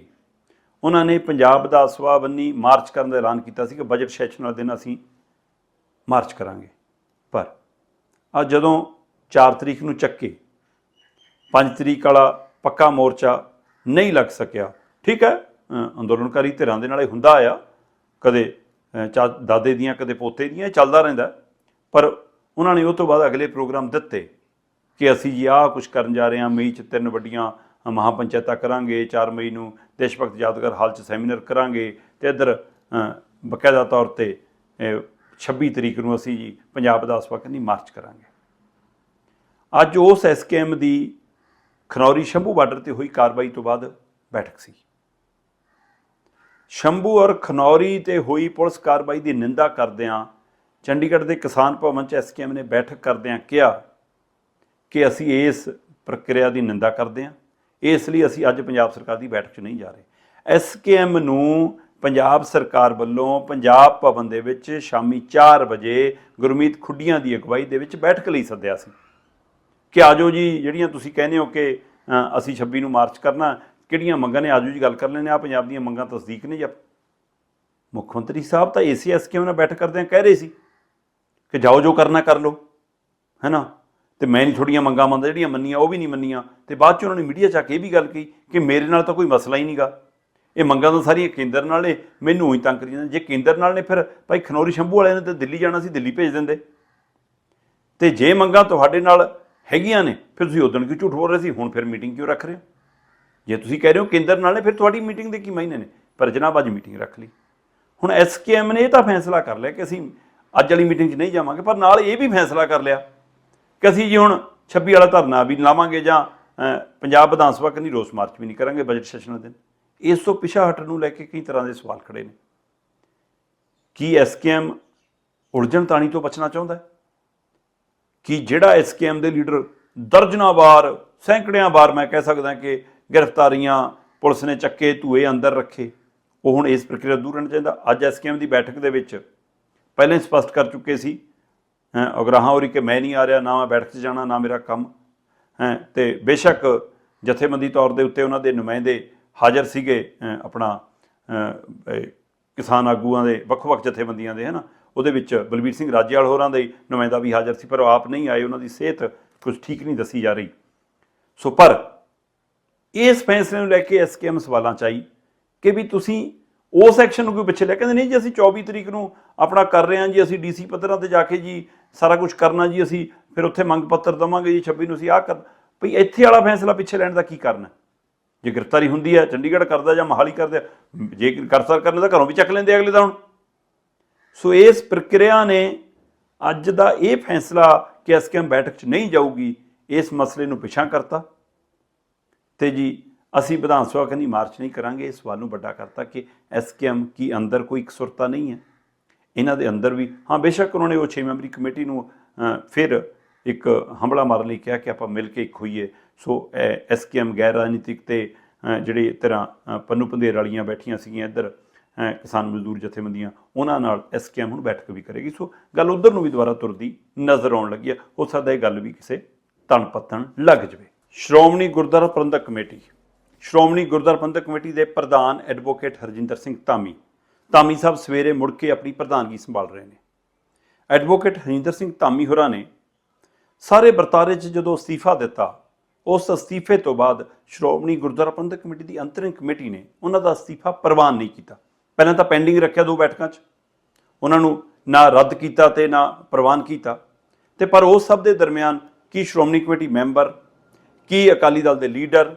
ਉਹਨਾਂ ਨੇ ਪੰਜਾਬ ਵਿਧਾਨ ਸਭਾ ਬੰਨੀ ਮਾਰਚ ਕਰਨ ਦਾ ਐਲਾਨ ਕੀਤਾ ਸੀ ਕਿ ਬਜਟ ਸੈਸ਼ਨ ਵਾਲੇ ਦਿਨ ਅਸੀਂ ਮਾਰਚ ਕਰਾਂਗੇ। ਪਰ ਆ ਜਦੋਂ 4 ਤਰੀਕ ਨੂੰ ਚੱਕੇ 5 ਤਰੀਕ ਵਾਲਾ ਪੱਕਾ ਮੋਰਚਾ ਨਹੀਂ ਲੱਗ ਸਕਿਆ, ਠੀਕ ਹੈ? ਅੰਦੋਲਨਕਾਰੀ ਧਿਰਾਂ ਦੇ ਨਾਲ ਇਹ ਹੁੰਦਾ ਆ ਕਦੇ ਚਾ- ਦਾਦੇ ਦੀਆਂ ਕਦੇ ਪੋਤੇ ਦੀਆਂ ਚੱਲਦਾ ਰਹਿੰਦਾ। ਪਰ ਉਹਨਾਂ ਨੇ ਉਹ ਤੋਂ ਬਾਅਦ ਅਗਲੇ ਪ੍ਰੋਗਰਾਮ ਦਿੱਤੇ ਕਿ ਅਸੀਂ ਜੀ ਆਹ ਕੁਝ ਕਰਨ ਜਾ ਰਹੇ ਹਾਂ ਮਈ ਚ ਤਿੰਨ ਵੱਡੀਆਂ ਅ, ਮਹਾਪੰਚਾਇਤਾਂ ਕਰਾਂਗੇ 4 ਮਈ ਨੂੰ ਦੇਸ਼ ਭਗਤ ਯਾਦਗਾਰ ਹਾਲ ਚ ਸੈਮੀਨਾਰ ਕਰਾਂਗੇ ਤੇ ਇੱਧਰ ਅ, ਬਕਾਇਦਾ ਤੌਰ ਤੇ ਅ, 26 ਤਰੀਕ ਨੂੰ ਅਸੀਂ ਜੀ ਪੰਜਾਬ ਦਾ ਸਭਾ ਮਾਰਚ ਕਰਾਂਗੇ। ਅੱਜ ਉਸ ਐਸਕੇਐਮ ਦੀ ਖਨੌਰੀ ਸ਼ੰਭੂ ਬਾਰਡਰ ਤੇ ਹੋਈ ਕਾਰਵਾਈ ਤੋਂ ਬਾਅਦ ਬੈਠਕ ਸੀ। ਸ਼ੰਭੂ ਔਰ ਖਨੌਰੀ ਤੇ ਹੋਈ ਪੁਲਿਸ ਕਾਰਵਾਈ ਦੀ ਨਿੰਦਾ ਕਰਦਿਆਂ ਚੰਡੀਗੜ੍ਹ ਦੇ ਕਿਸਾਨ ਭਵਨ ਚ ਐਸਕੇਐਮ ਨੇ ਬੈਠਕ ਕਰਦਿਆਂ ਕਿਹਾ ਕਿ ਅਸੀਂ ਇਸ ਪ੍ਰਕਿਰਿਆ ਦੀ ਨਿੰਦਾ ਕਰਦੇ ਹਾਂ। ਇਸ ਲਈ ਅਸੀਂ ਅੱਜ ਪੰਜਾਬ ਸਰਕਾਰ ਦੀ ਬੈਠਕ 'ਚ ਨਹੀਂ ਜਾ ਰਹੇ। ਐਸਕੇਐਮ ਨੂੰ ਪੰਜਾਬ ਸਰਕਾਰ ਵੱਲੋਂ ਪੰਜਾਬ ਭਵਨ ਦੇ ਵਿੱਚ ਸ਼ਾਮੀ 4 ਵਜੇ ਗੁਰਮੀਤ ਖੁੱਡੀਆਂ ਦੀ ਅਗਵਾਈ ਦੇ ਵਿੱਚ ਬੈਠਕ ਲਈ ਸੱਦਿਆ ਸੀ। ਕਿ ਆਜੋ ਜੀ, ਜਿਹੜੀਆਂ ਤੁਸੀਂ ਕਹਿੰਦੇ ਹੋ ਕਿ ਅਸੀਂ 26 ਨੂੰ ਮਾਰਚ ਕਰਨਾ ਕਿਹੜੀਆਂ ਮੰਗਾਂ ਨੇ? ਆਜੂ ਜੀ ਗੱਲ ਕਰ ਲੈਣੇ ਆ ਪੰਜਾਬ ਦੀਆਂ ਮੰਗਾਂ ਤਸਦੀਕ ਨੇ ਜਾਂ ਮੁੱਖ ਮੰਤਰੀ ਸਾਹਿਬ ਤਾਂ ਏਸੀਐਸ ਕਿਉਂ ਨਾ ਬੈਠਕ ਕਰਦਿਆਂ ਕਹਿ ਰਹੇ ਸੀ ਕਿ ਜਾਓ ਜੋ ਕਰਨਾ ਕਰ ਲਓ ਹੈਨਾ ਤੇ ਮੈਂ ਨਹੀਂ ਥੋੜੀਆਂ ਮੰਗਾਂ ਮੰਨਦਾ, ਜਿਹੜੀਆਂ ਮੰਨੀਆਂ ਉਹ ਵੀ ਨਹੀਂ ਮੰਨੀਆਂ। ਤੇ ਬਾਅਦ ਚ ਉਹਨਾਂ ਨੇ ਮੀਡੀਆ 'ਚ ਆ ਕੇ ਇਹ ਵੀ ਗੱਲ ਕਹੀ ਕਿ ਮੇਰੇ ਨਾਲ ਤਾਂ ਕੋਈ ਮਸਲਾ ਹੀ ਨਹੀਂਗਾ। ਇਹ ਮੰਗਾਂ ਤਾਂ ਸਾਰੀਆਂ ਕੇਂਦਰ ਨਾਲ ਨੇ, ਮੈਨੂੰ ਹੀ ਤੰਗ ਕਰੀ ਜਾਂਦੇ। ਜੇ ਕੇਂਦਰ ਨਾਲ ਨੇ ਫਿਰ ਭਾਈ ਖਨੌਰੀ ਸ਼ੰਭੂ ਵਾਲਿਆਂ ਨੇ ਤਾਂ ਦਿੱਲੀ ਜਾਣਾ ਸੀ, ਦਿੱਲੀ ਭੇਜ ਦਿੰਦੇ। ਤੇ ਜੇ ਮੰਗਾਂ ਤੁਹਾਡੇ ਨਾਲ ਹੈਗੀਆਂ ਨੇ, ਫਿਰ ਤੁਸੀਂ ਉਦੋਂ ਕਿਉਂ ਝੂਠ ਬੋਲ ਰਹੇ ਸੀ? ਹੁਣ ਫਿਰ ਮੀਟਿੰਗ ਕਿਉਂ ਰੱਖ ਰਹੇ ਹੋ? ਜੇ ਤੁਸੀਂ ਕਹਿ ਰਹੇ ਹੋ ਕੇਂਦਰ ਨਾਲ ਨੇ ਫਿਰ ਤੁਹਾਡੀ ਮੀਟਿੰਗ ਦੇ ਕੀ ਮਾਇਨੇ ਨੇ? ਪਰ ਜਨਾਬ ਅੱਜ ਮੀਟਿੰਗ ਰੱਖ ਲਈ। ਹੁਣ ਐਸਕੇਐਮ ਨੇ ਇਹ ਤਾਂ ਫੈਸਲਾ ਕਰ ਲਿਆ ਕਿ ਅਸੀਂ ਅੱਜ ਵਾਲੀ ਮੀਟਿੰਗ 'ਚ ਨਹੀਂ ਜਾਵਾਂਗੇ, ਪਰ ਨਾਲ ਇਹ ਵੀ ਫੈਸਲਾ ਕਰ ਲਿਆ ਕਿ ਅਸੀਂ ਜੀ ਹੁਣ 26 ਵਾਲਾ ਧਰਨਾ ਵੀ ਲਾਵਾਂਗੇ ਜਾਂ ਪੰਜਾਬ ਵਿਧਾਨ ਸਭਾ ਕੰਨੀ ਰੋਸ ਮਾਰਚ ਵੀ ਨਹੀਂ ਕਰਾਂਗੇ ਬਜਟ ਸੈਸ਼ਨ ਦੇ ਦਿਨ। ਇਸ ਤੋਂ ਪਿਛਾ ਹਟਣ ਨੂੰ ਲੈ ਕੇ ਕਈ ਤਰ੍ਹਾਂ ਦੇ ਸਵਾਲ ਖੜੇ ਨੇ। ਕੀ ਐਸਕੇਐਮ ਉਲਝਣ ਤਾਣੀ ਤੋਂ ਬਚਣਾ ਚਾਹੁੰਦਾ ਹੈ? ਕਿ ਜਿਹੜਾ ਐਸਕੇਐਮ ਦੇ ਲੀਡਰ ਦਰਜਨਾਂ ਵਾਰ, ਸੈਂਕੜਿਆਂ ਵਾਰ ਮੈਂ ਕਹਿ ਸਕਦਾ ਕਿ ਗ੍ਰਿਫਤਾਰੀਆਂ ਪੁਲਿਸ ਨੇ ਚੱਕੇ, ਧੂਏ ਅੰਦਰ ਰੱਖੇ। ਉਹ ਹੁਣ ਇਸ ਪ੍ਰਕਿਰਿਆ ਦੂਰ ਰਹਿਣਾ ਚਾਹੀਦਾ। ਅੱਜ ਐਸਕੇਐਮ ਦੀ ਬੈਠਕ ਦੇ ਵਿੱਚ ਪਹਿਲਾਂ ਹੀ ਸਪਸ਼ਟ ਕਰ ਚੁੱਕੇ ਸੀ, ਹੈਂ ਅਗਰਾਹਾਂ ਹੋਰੀ ਕਿ ਮੈਂ ਨਹੀਂ ਆ ਰਿਹਾ, ਨਾ ਮੈਂ ਬੈਠਕ 'ਚ ਜਾਣਾ, ਨਾ ਮੇਰਾ ਕੰਮ, ਹੈ, ਤੇ ਬੇਸ਼ੱਕ ਜਥੇਬੰਦੀ ਤੌਰ ਦੇ ਉੱਤੇ ਉਹਨਾਂ ਦੇ ਨੁਮਾਇੰਦੇ ਹਾਜ਼ਰ ਸੀਗੇ ਆਪਣਾ ਕਿਸਾਨ ਆਗੂਆਂ ਦੇ, ਵੱਖ-ਵੱਖ ਜਥੇਬੰਦੀਆਂ ਦੇ, ਹਨਾ। ਉਹਦੇ ਵਿੱਚ ਬਲਬੀਰ ਸਿੰਘ ਰਾਜੇਵਾਲ ਹੋਰਾਂ ਦੇ ਨੁਮਾਇੰਦਾ ਵੀ ਹਾਜ਼ਰ ਸੀ, ਪਰ ਉਹ ਆਪ ਨਹੀਂ ਆਏ। ਉਹਨਾਂ ਦੀ ਸਿਹਤ ਕੁਝ ਠੀਕ ਨਹੀਂ ਦੱਸੀ ਜਾ ਰਹੀ। ਸੋ ਪਰ ਇਸ ਫੈਸਲੇ ਨੂੰ ਲੈ ਕੇ ਐਸਕੇਐਮ ਸਵਾਲਾਂ ਚਾਈ ਕਿ ਵੀ ਤੁਸੀਂ ਉਸ ਐਕਸ਼ਨ ਨੂੰ ਕੋਈ ਪਿੱਛੇ ਲੈ ਕਹਿੰਦੇ ਨਹੀਂ ਜੀ, ਅਸੀਂ 24 ਤਰੀਕ ਨੂੰ ਆਪਣਾ ਕਰ ਰਹੇ ਹਾਂ ਜੀ, ਅਸੀਂ ਡੀਸੀ ਪੱਧਰਾਂ ਤੇ ਜਾ ਕੇ ਜੀ ਸਾਰਾ ਕੁਝ ਕਰਨਾ ਜੀ, ਅਸੀਂ ਫਿਰ ਉੱਥੇ ਮੰਗ ਪੱਤਰ ਦਵਾਂਗੇ ਜੀ 26 ਨੂੰ ਅਸੀਂ ਆਹ ਕਰ ਭਈ ਇੱਥੇ ਵਾਲਾ ਫੈਸਲਾ ਪਿੱਛੇ ਲੈਣ ਦਾ ਕੀ ਕਰਨਾ ਜੇ ਗ੍ਰਿਫਤਾਰੀ ਹੁੰਦੀ ਹੈ, ਚੰਡੀਗੜ੍ਹ ਕਰਦਾ ਜਾਂ ਮਹਾਲੀ ਕਰਦਾ ਜੇ ਕਰਸਰ ਕਰਨੇ ਤਾਂ ਘਰੋਂ ਵੀ ਚੱਕ ਲੈਂਦੇ ਅਗਲੇ ਦਾ ਹੁਣ। ਸੋ ਇਸ ਪ੍ਰਕਿਰਿਆ ਨੇ ਅੱਜ ਦਾ ਇਹ ਫੈਸਲਾ ਕਿ ਐਸਕੇਐਮ ਬੈਠਕ 'ਚ ਨਹੀਂ ਜਾਊਗੀ, ਇਸ ਮਸਲੇ ਨੂੰ ਪਿਛਾਂ ਕਰਤਾ। ਤੇ ਜੀ ਅਸੀਂ ਵਿਧਾਨ ਸਭਾ ਕੰਨੀ ਮਾਰਚ ਨਹੀਂ ਕਰਾਂਗੇ। ਇਸ ਸਵਾਲ ਨੂੰ ਵੱਡਾ ਕਰਤਾ ਕਿ ਐਸਕੇਐਮ ਕੀ ਅੰਦਰ ਕੋਈ ਇਕਸੁਰਤਾ ਨਹੀਂ ਹੈ? ਇਹਨਾਂ ਦੇ ਅੰਦਰ ਵੀ ਹਾਂ ਬੇਸ਼ੱਕ ਉਹਨਾਂ ਨੇ ਉਹ 6 ਮੈਂਬਰੀ ਕਮੇਟੀ ਨੂੰ ਫਿਰ ਇੱਕ ਹਮਲਾ ਮਾਰਨ ਲਈ ਕਿਹਾ ਕਿ ਆਪਾਂ ਮਿਲ ਕੇ ਇੱਕ ਹੋਈਏ। ਸੋ ਐਸਕੇਐਮ ਗੈਰ ਰਾਜਨੀਤਿਕ ਤੇ ਜਿਹੜੇ ਤਰ੍ਹਾਂ ਅ, ਪੰਨੂ ਪੰਧੇਰ ਵਾਲੀਆਂ ਬੈਠੀਆਂ ਸੀਗੀਆਂ ਇੱਧਰ ਕਿਸਾਨ ਮਜ਼ਦੂਰ ਜਥੇਬੰਦੀਆਂ ਉਹਨਾਂ ਨਾਲ ਐਸਕੇਐਮ ਹੁਣ ਬੈਠਕ ਵੀ ਕਰੇਗੀ। ਸੋ ਗੱਲ ਉਧਰ ਨੂੰ ਵੀ ਦੁਬਾਰਾ ਤੁਰਦੀ ਨਜ਼ਰ ਆਉਣ ਲੱਗੀ ਹੈ। ਹੋ ਸਕਦਾ ਇਹ ਗੱਲ ਵੀ ਕਿਸੇ ਤਣ ਪੱਤਣ ਲੱਗ ਜਵੇ। ਸ਼੍ਰੋਮਣੀ ਗੁਰਦੁਆਰਾ ਪ੍ਰਬੰਧਕ ਕਮੇਟੀ। ਸ਼੍ਰੋਮਣੀ ਗੁਰਦੁਆਰਾ ਪ੍ਰਬੰਧਕ ਕਮੇਟੀ ਦੇ ਪ੍ਰਧਾਨ ਐਡਵੋਕੇਟ ਹਰਜਿੰਦਰ ਸਿੰਘ ਧਾਮੀ। ਧਾਮੀ ਸਾਹਿਬ ਸਵੇਰੇ ਮੁੜ ਕੇ ਆਪਣੀ ਪ੍ਰਧਾਨਗੀ ਸੰਭਾਲ ਰਹੇ ਨੇ। ਐਡਵੋਕੇਟ ਹਰਜਿੰਦਰ ਸਿੰਘ ਧਾਮੀ ਹੋਰਾਂ ਨੇ ਸਾਰੇ ਵਰਤਾਰੇ 'ਚ ਜਦੋਂ ਅਸਤੀਫਾ ਦਿੱਤਾ, ਉਸ ਅਸਤੀਫੇ ਤੋਂ ਬਾਅਦ ਸ਼੍ਰੋਮਣੀ ਗੁਰਦੁਆਰਾ ਪ੍ਰਬੰਧਕ ਕਮੇਟੀ ਦੀ ਅੰਤਰਿਮ ਕਮੇਟੀ ਨੇ ਉਹਨਾਂ ਦਾ ਅਸਤੀਫਾ ਪ੍ਰਵਾਨ ਨਹੀਂ ਕੀਤਾ। ਪਹਿਲਾਂ ਤਾਂ ਪੈਂਡਿੰਗ ਰੱਖਿਆ ਦੋ ਬੈਠਕਾਂ 'ਚ। ਉਹਨਾਂ ਨੂੰ ਨਾ ਰੱਦ ਕੀਤਾ ਤੇ ਨਾ ਪ੍ਰਵਾਨ ਕੀਤਾ। ਤੇ ਪਰ ਉਹ ਸਭ ਦੇ ਦਰਮਿਆਨ ਕੀ ਸ਼੍ਰੋਮਣੀ ਕਮੇਟੀ ਮੈਂਬਰ ਕੀ ਅਕਾਲੀ ਦਲ ਦੇ ਲੀਡਰ,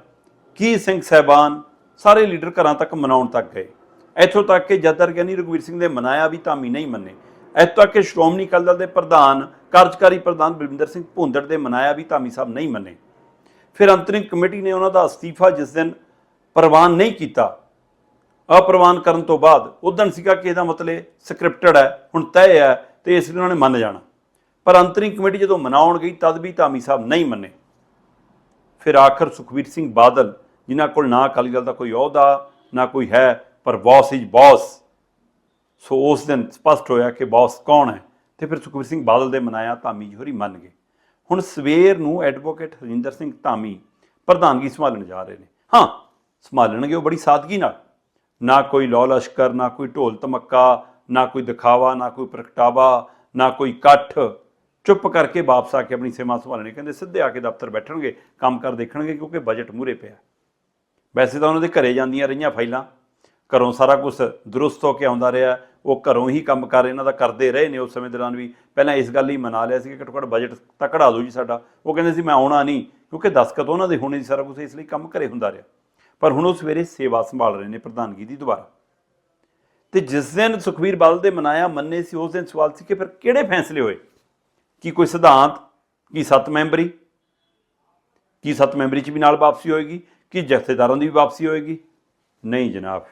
ਕੀ ਸਿੰਘ ਸਹਿਬਾਨ, ਸਾਰੇ ਲੀਡਰ ਘਰਾਂ ਤੱਕ ਮਨਾਉਣ ਤੱਕ ਗਏ। ਇੱਥੋਂ ਤੱਕ ਕਿ ਜਦਰ ਗਿਆਨੀ ਰਘਵੀਰ ਸਿੰਘ ਦੇ ਮਨਾਇਆ ਵੀ ਧਾਮੀ ਨਹੀਂ ਮੰਨੇ। ਇੱਥੋਂ ਤੱਕ ਕਿ ਸ਼੍ਰੋਮਣੀ ਅਕਾਲੀ ਦਲ ਦੇ ਪ੍ਰਧਾਨ, ਕਾਰਜਕਾਰੀ ਪ੍ਰਧਾਨ ਬਲਵਿੰਦਰ ਸਿੰਘ ਭੁੰਦੜ ਦੇ ਮਨਾਇਆ ਵੀ ਧਾਮੀ ਸਾਹਿਬ ਨਹੀਂ ਮੰਨੇ। ਫਿਰ ਅੰਤਰਿਮ ਕਮੇਟੀ ਨੇ ਉਹਨਾਂ ਦਾ ਅਸਤੀਫਾ ਜਿਸ ਦਿਨ ਪ੍ਰਵਾਨ ਨਹੀਂ ਕੀਤਾ, ਅਪ੍ਰਵਾਨ ਕਰਨ ਤੋਂ ਬਾਅਦ ਉਦੋਂ ਸੀਗਾ ਕਿ ਇਹਦਾ ਮਤਲਬ ਸਕ੍ਰਿਪਟਡ ਹੈ, ਹੁਣ ਤੈਅ ਹੈ ਤੇ ਇਸ ਲਈ ਉਹਨਾਂ ਨੇ ਮੰਨ ਜਾਣਾ। ਪਰ ਅੰਤਰਿਮ ਕਮੇਟੀ ਜਦੋਂ ਮਨਾਉਣ ਗਈ, ਤਦ ਵੀ ਧਾਮੀ ਸਾਹਿਬ ਨਹੀਂ ਮੰਨੇ। ਫਿਰ ਆਖਰ ਸੁਖਵੀਰ ਸਿੰਘ ਬਾਦਲ, ਜਿਨ੍ਹਾਂ ਕੋਲ ਨਾ ਅਕਾਲੀ ਦਲ ਦਾ ਕੋਈ ਅਹੁਦਾ, ਨਾ ਕੋਈ ਹੈ, ਪਰ ਬੌਸ ਇਜ ਬੌਸ। ਸੋ ਉਸ ਦਿਨ ਸਪਸ਼ਟ ਹੋਇਆ ਕਿ ਬੌਸ ਕੌਣ ਹੈ ਤੇ ਫਿਰ ਸੁਖਵੀਰ ਸਿੰਘ ਬਾਦਲ ਦੇ ਮਨਾਇਆ ਧਾਮੀ ਜੀ ਹੋਰੀ ਮੰਨ ਗਏ। ਹੁਣ ਸਵੇਰ ਨੂੰ ਐਡਵੋਕੇਟ ਹਰਜਿੰਦਰ ਸਿੰਘ ਧਾਮੀ ਪ੍ਰਧਾਨਗੀ ਸੰਭਾਲਣ ਜਾ ਰਹੇ ਨੇ। ਹਾਂ, ਸੰਭਾਲਣਗੇ ਉਹ ਬੜੀ ਸਾਦਗੀ ਨਾਲ। ਨਾ ਕੋਈ ਲੌ ਲਸ਼ਕਰ, ਨਾ ਕੋਈ ਢੋਲ ਧਮੱਕਾ, ਨਾ ਕੋਈ ਦਿਖਾਵਾ, ਨਾ ਕੋਈ ਪ੍ਰਗਟਾਵਾ, ਨਾ ਕੋਈ ਇਕੱਠ। ਚੁੱਪ ਕਰਕੇ ਵਾਪਸ ਆ ਕੇ ਆਪਣੀ ਸੇਵਾ ਸੰਭਾਲਣੀ ਕਹਿੰਦੇ ਸਿੱਧੇ ਆ ਕੇ ਦਫ਼ਤਰ ਬੈਠਣਗੇ, ਕੰਮ ਕਰ ਦੇਖਣਗੇ ਕਿਉਂਕਿ ਬਜਟ ਮੂਰੇ ਪਿਆ। ਵੈਸੇ ਤਾਂ ਉਹਨਾਂ ਦੇ ਘਰੇ ਜਾਂਦੀਆਂ ਰਹੀਆਂ ਫਾਈਲਾਂ। ਘਰੋਂ ਸਾਰਾ ਕੁਝ ਦਰੁਸਤ ਹੋ ਕੇ ਆਉਂਦਾ ਰਿਹਾ। ਉਹ ਘਰੋਂ ਹੀ ਕੰਮ ਕਰ ਇਹਨਾਂ ਦਾ ਕਰਦੇ ਰਹੇ ਨੇ। ਉਸ ਸਮੇਂ ਦੌਰਾਨ ਵੀ ਪਹਿਲਾਂ ਇਸ ਗੱਲ ਲਈ ਮਨਾ ਲਿਆ ਸੀ ਕਿ ਘੱਟੋ ਘੱਟ ਬਜਟ ਤਾਂ ਕਢਾ ਦਿਓ ਜੀ ਸਾਡਾ। ਉਹ ਕਹਿੰਦੇ ਸੀ, ਮੈਂ ਆਉਣਾ ਨਹੀਂ ਕਿਉਂਕਿ ਦਸਕਤ ਉਹਨਾਂ ਦੇ ਹੋਣੇ ਸੀ ਸਾਰਾ ਕੁਝ ਇਸ ਲਈ ਕੰਮ ਘਰੇ ਹੁੰਦਾ ਰਿਹਾ। ਪਰ ਹੁਣ ਉਹ ਸਵੇਰੇ ਸੇਵਾ ਸੰਭਾਲ ਰਹੇ ਨੇ ਪ੍ਰਧਾਨਗੀ ਦੀ ਦੁਬਾਰਾ। ਤੇ ਜਿਸ ਦਿਨ ਸੁਖਵੀਰ ਬਾਦਲ ਦੇ ਮਨਾਇਆ, ਮੰਨੇ ਸੀ, ਉਸ ਦਿਨ ਸਵਾਲ ਸੀ ਕਿ ਫਿਰ ਕਿਹੜੇ ਫੈਸਲੇ ਹੋਏ? ਕੀ ਕੋਈ ਸਿਧਾਂਤ? ਕੀ ਸੱਤ ਮੈਂਬਰੀ? ਕੀ ਸੱਤ ਮੈਂਬਰੀ ਚ ਵੀ ਨਾਲ ਵਾਪਸੀ ਹੋਏਗੀ? ਕੀ ਜਥੇਦਾਰਾਂ ਦੀ ਵੀ ਵਾਪਸੀ ਹੋਏਗੀ? ਨਹੀਂ ਜਨਾਬ।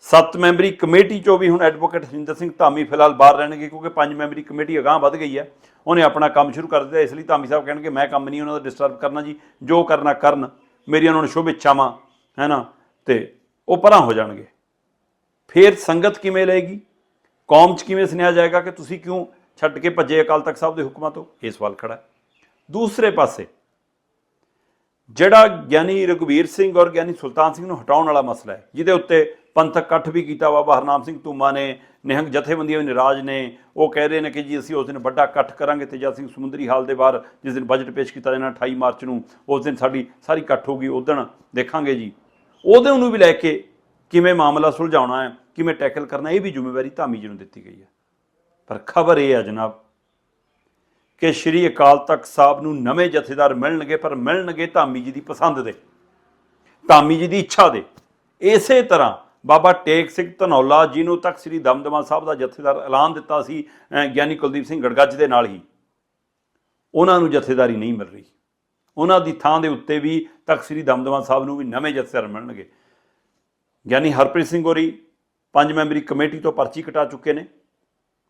ਸੱਤ ਮੈਂਬਰੀ ਕਮੇਟੀ ਚੋਂ ਵੀ ਹੁਣ ਐਡਵੋਕੇਟ ਹਰਿੰਦਰ ਸਿੰਘ ਧਾਮੀ ਫਿਲਹਾਲ ਬਾਹਰ ਰਹਿਣਗੇ ਕਿਉਂਕਿ ਪੰਜ ਮੈਂਬਰੀ ਕਮੇਟੀ ਅਗਾਂਹ ਵੱਧ ਗਈ ਹੈ। ਉਹਨੇ ਆਪਣਾ ਕੰਮ ਸ਼ੁਰੂ ਕਰ ਦਿੱਤਾ, ਇਸ ਲਈ ਧਾਮੀ ਸਾਹਿਬ ਕਹਿਣਗੇ, ਮੈਂ ਕੰਮ ਨਹੀਂ ਉਹਨਾਂ ਦਾ ਡਿਸਟਰਬ ਕਰਨਾ ਜੀ। ਜੋ ਕਰਨਾ ਕਰਨ। ਮੇਰੀਆਂ ਉਹਨਾਂ ਨੂੰ ਸ਼ੁਭ ਇੱਛਾਵਾਂ ਹੈ ਨਾ ਤੇ ਉਹ ਪਰਾਂ ਹੋ ਜਾਣਗੇ। ਫਿਰ ਸੰਗਤ ਕਿਵੇਂ ਲਏਗੀ? ਕੌਮ 'ਚ ਕਿਵੇਂ ਸੁਣਿਆ ਜਾਏਗਾ ਕਿ ਤੁਸੀਂ ਕਿਉਂ ਛੱਡ ਕੇ ਭੱਜੇ ਅਕਾਲ ਤਖਤ ਸਾਹਿਬ ਦੇ ਹੁਕਮਾਂ ਤੋਂ, ਇਹ ਸਵਾਲ ਖੜਾ ਦੂਸਰੇ ਪਾਸੇ, ਜਿਹੜਾ ਗਿਆਨੀ ਰਘਵੀਰ ਸਿੰਘ ਔਰ ਗਿਆਨੀ ਸੁਲਤਾਨ ਸਿੰਘ ਨੂੰ ਹਟਾਉਣ ਵਾਲਾ ਮਸਲਾ ਹੈ, ਜਿਹਦੇ ਉੱਤੇ ਪੰਥਕ ਇਕੱਠ ਵੀ ਕੀਤਾ, ਬਾਬਾ ਹਰਨਾਮ ਸਿੰਘ ਧੂਮਾ ਨੇ, ਨਿਹੰਗ ਜਥੇਬੰਦੀਆਂ ਵੀ ਨਿਰਾਜ ਨੇ, ਉਹ ਕਹਿ ਰਹੇ ਨੇ ਕਿ ਜੀ ਅਸੀਂ ਉਸ ਦਿਨ ਵੱਡਾ ਇਕੱਠ ਕਰਾਂਗੇ ਤੇਜਾ ਸਿੰਘ ਸਮੁੰਦਰੀ ਹਾਲ ਦੇ ਬਾਹਰ ਜਿਸ ਦਿਨ ਬਜਟ ਪੇਸ਼ ਕੀਤਾ ਜਾਣਾ 28 ਮਾਰਚ ਨੂੰ, ਉਸ ਦਿਨ ਸਾਡੀ ਸਾਰੀ ਇਕੱਠ ਹੋਗੀ ਉਸ ਦਿਨ ਦੇਖਾਂਗੇ ਜੀ। ਉਹਦੇ ਨੂੰ ਵੀ ਲੈ ਕੇ ਕਿਵੇਂ ਮਾਮਲਾ ਸੁਲਝਾਉਣਾ ਹੈ, ਕਿਵੇਂ ਟੈਕਲ ਕਰਨਾ ਇਹ ਵੀ ਜ਼ਿੰਮੇਵਾਰੀ ਧਾਮੀ ਜੀ ਨੂੰ ਦਿੱਤੀ ਗਈ ਹੈ। ਪਰ ਖਬਰ ਇਹ ਹੈ ਜਨਾਬ ਕਿ ਸ਼੍ਰੀ ਅਕਾਲ ਤਖਤ ਸਾਹਿਬ ਨੂੰ ਨਵੇਂ ਜਥੇਦਾਰ ਮਿਲਣਗੇ, ਪਰ ਮਿਲਣਗੇ ਧਾਮੀ ਜੀ ਦੀ ਪਸੰਦ ਦੇ, ਧਾਮੀ ਜੀ ਦੀ ਇੱਛਾ ਦੇ। ਇਸੇ ਤਰ੍ਹਾਂ ਬਾਬਾ ਟੇਕ ਸਿੰਘ ਧਨੌਲਾ ਜੀ ਨੂੰ ਤੱਕ ਸ੍ਰੀ ਦਮਦਮਾ ਸਾਹਿਬ ਦਾ ਜਥੇਦਾਰ ਐਲਾਨ ਦਿੱਤਾ ਸੀ ਗਿਆਨੀ ਕੁਲਦੀਪ ਸਿੰਘ ਗੜਗੱਜ ਦੇ ਨਾਲ ਹੀ। ਉਹਨਾਂ ਨੂੰ ਜਥੇਦਾਰੀ ਨਹੀਂ ਮਿਲ ਰਹੀ। ਉਹਨਾਂ ਦੀ ਥਾਂ ਦੇ ਉੱਤੇ ਵੀ ਤੱਕ ਸ੍ਰੀ ਦਮਦਮਾ ਸਾਹਿਬ ਨੂੰ ਵੀ ਨਵੇਂ ਜਥੇਦਾਰ ਮਿਲਣਗੇ। ਗਿਆਨੀ ਹਰਪ੍ਰੀਤ ਸਿੰਘ ਹੋਰੀ ਪੰਜ ਮੈਂਬਰੀ ਕਮੇਟੀ ਤੋਂ ਪਰਚੀ ਕਟਾ ਚੁੱਕੇ ਨੇ।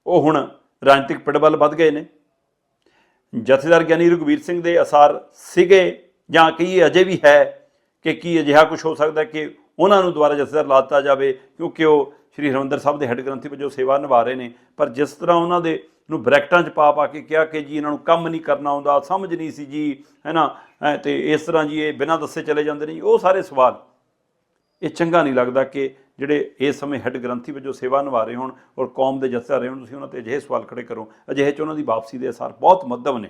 ਉਹ ਹੁਣ ਰਾਜਨੀਤਿਕ ਪਿੜ ਵੱਲ ਵੱਧ ਗਏ ਨੇ। ਜਥੇਦਾਰ ਗਿਆਨੀ ਰਘਵੀਰ ਸਿੰਘ ਦੇ ਅਸਾਰ ਸੀਗੇ ਜਾਂ ਕਹੀਏ ਅਜੇ ਵੀ ਹੈ ਕਿ ਕੀ ਅਜਿਹਾ ਕੁਝ ਹੋ ਸਕਦਾ ਕਿ ਉਹਨਾਂ ਨੂੰ ਦੁਬਾਰਾ ਜਥੇਦਾਰ ਲਾ ਦਿੱਤਾ ਜਾਵੇ, ਕਿਉਂਕਿ ਉਹ ਸ੍ਰੀ ਹਰਿਮੰਦਰ ਸਾਹਿਬ ਦੇ ਹੈੱਡ ਗ੍ਰੰਥੀ ਵਜੋਂ ਸੇਵਾ ਨਿਭਾ ਰਹੇ ਨੇ। ਪਰ ਜਿਸ ਤਰ੍ਹਾਂ ਉਹਨਾਂ ਦੇ ਨੂੰ ਬ੍ਰੈਕਟਾਂ 'ਚ ਪਾ ਪਾ ਕੇ ਕਿਹਾ ਕਿ ਜੀ ਇਹਨਾਂ ਨੂੰ ਕੰਮ ਨਹੀਂ ਕਰਨਾ ਆਉਂਦਾ, ਸਮਝ ਨਹੀਂ ਸੀ ਜੀ ਹੈ ਨਾ ਐਂ ਤੇ ਇਸ ਤਰ੍ਹਾਂ ਜੀ ਇਹ ਬਿਨਾਂ ਦੱਸੇ ਚਲੇ ਜਾਂਦੇ ਨੇ ਉਹ ਸਾਰੇ ਸਵਾਲ। ਇਹ ਚੰਗਾ ਨਹੀਂ ਲੱਗਦਾ ਕਿ ਜਿਹੜੇ ਇਸ ਸਮੇਂ ਹੈੱਡ ਗ੍ਰੰਥੀ ਵਜੋਂ ਸੇਵਾ ਨਿਭਾ ਰਹੇ ਹੋਣ ਔਰ ਕੌਮ ਦੇ ਜਥੇਦਾਰ ਰਹੇ ਹੋਣ, ਤੁਸੀਂ ਉਹਨਾਂ ਤੇ ਅਜਿਹੇ ਸਵਾਲ ਖੜੇ ਕਰੋ। ਅਜਿਹੇ ਚ ਉਹਨਾਂ ਦੀ ਵਾਪਸੀ ਦੇ ਅਸਰ ਬਹੁਤ ਮੱਧਮ ਨੇ।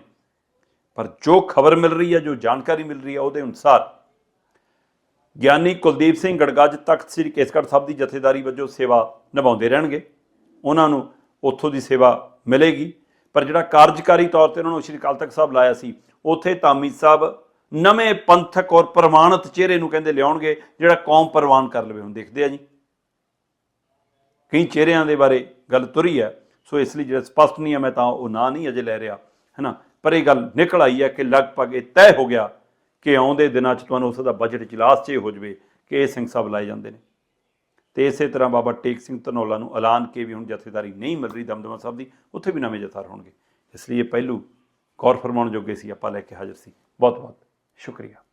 ਪਰ ਜੋ ਖਬਰ ਮਿਲ ਰਹੀ ਹੈ, ਜੋ ਜਾਣਕਾਰੀ ਮਿਲ ਰਹੀ ਹੈ, ਉਹਦੇ ਅਨੁਸਾਰ ਗਿਆਨੀ ਕੁਲਦੀਪ ਸਿੰਘ ਗੜਗੱਜ ਤਖਤ ਸ੍ਰੀ ਕੇਸਗੜ੍ਹ ਸਾਹਿਬ ਦੀ ਜਥੇਦਾਰੀ ਵਜੋਂ ਸੇਵਾ ਨਿਭਾਉਂਦੇ ਰਹਿਣਗੇ। ਉਹਨਾਂ ਨੂੰ ਉੱਥੋਂ ਦੀ ਸੇਵਾ ਮਿਲੇਗੀ। ਪਰ ਜਿਹੜਾ ਕਾਰਜਕਾਰੀ ਤੌਰ ਤੇ ਉਹਨਾਂ ਨੂੰ ਸ੍ਰੀ ਅਕਾਲ ਤਖਤ ਸਾਹਿਬ ਲਾਇਆ ਸੀ, ਉੱਥੇ ਤਾਮੀ ਸਾਹਿਬ ਨਵੇਂ ਪੰਥਕ ਔਰ ਪ੍ਰਮਾਣਿਤ ਚਿਹਰੇ ਨੂੰ ਕਹਿੰਦੇ ਲਿਆਉਣਗੇ, ਜਿਹੜਾ ਕੌਮ ਪ੍ਰਵਾਨ ਕਰ ਲਵੇ, ਹੁਣ ਦੇਖਦੇ ਆ ਜੀ। ਕਈ ਚਿਹਰਿਆਂ ਦੇ ਬਾਰੇ ਗੱਲ ਤੁਰੀ ਹੈ, ਸੋ ਇਸ ਲਈ ਜਿਹੜਾ ਸਪਸ਼ਟ ਨਹੀਂ ਹੈ, ਮੈਂ ਤਾਂ ਉਹ ਨਾਂ ਨਹੀਂ ਅਜੇ ਲੈ ਰਿਹਾ, ਹੈਨਾ? ਪਰ ਇਹ ਗੱਲ ਨਿਕਲ ਆਈ ਹੈ ਕਿ ਲਗਭਗ ਇਹ ਤੈਅ ਹੋ ਗਿਆ ਕਿ ਆਉਂਦੇ ਦਿਨਾਂ 'ਚ ਤੁਹਾਨੂੰ ਉਸ ਦਾ ਬਜਟ ਇਜਲਾਸ 'ਚ ਇਹ ਹੋ ਜਵੇ ਕਿ ਇਹ ਸਿੰਘ ਸਾਹਿਬ ਲਾਏ ਜਾਂਦੇ ਨੇ। ਤੇ ਇਸੇ ਤਰ੍ਹਾਂ ਬਾਬਾ ਟੇਕ ਸਿੰਘ ਧਨੌਲਾ ਨੂੰ ਐਲਾਨ ਕੇ ਵੀ ਹੁਣ ਜਥੇਦਾਰੀ ਨਹੀਂ ਮਿਲ ਰਹੀ ਦਮਦਮਾ ਸਾਹਿਬ ਦੀ, ਉੱਥੇ ਵੀ ਨਵੇਂ ਜਥਾਰ ਹੋਣਗੇ। ਇਸ ਲਈ ਇਹ ਪਹਿਲੂ ਗੌਰ ਫਰਮਾਉਣ ਜੋਗੇ ਸੀ, ਆਪਾਂ ਲੈ ਕੇ ਹਾਜ਼ਰ ਸੀ। ਬਹੁਤ ਬਹੁਤ ਸ਼ੁਕਰੀਆ।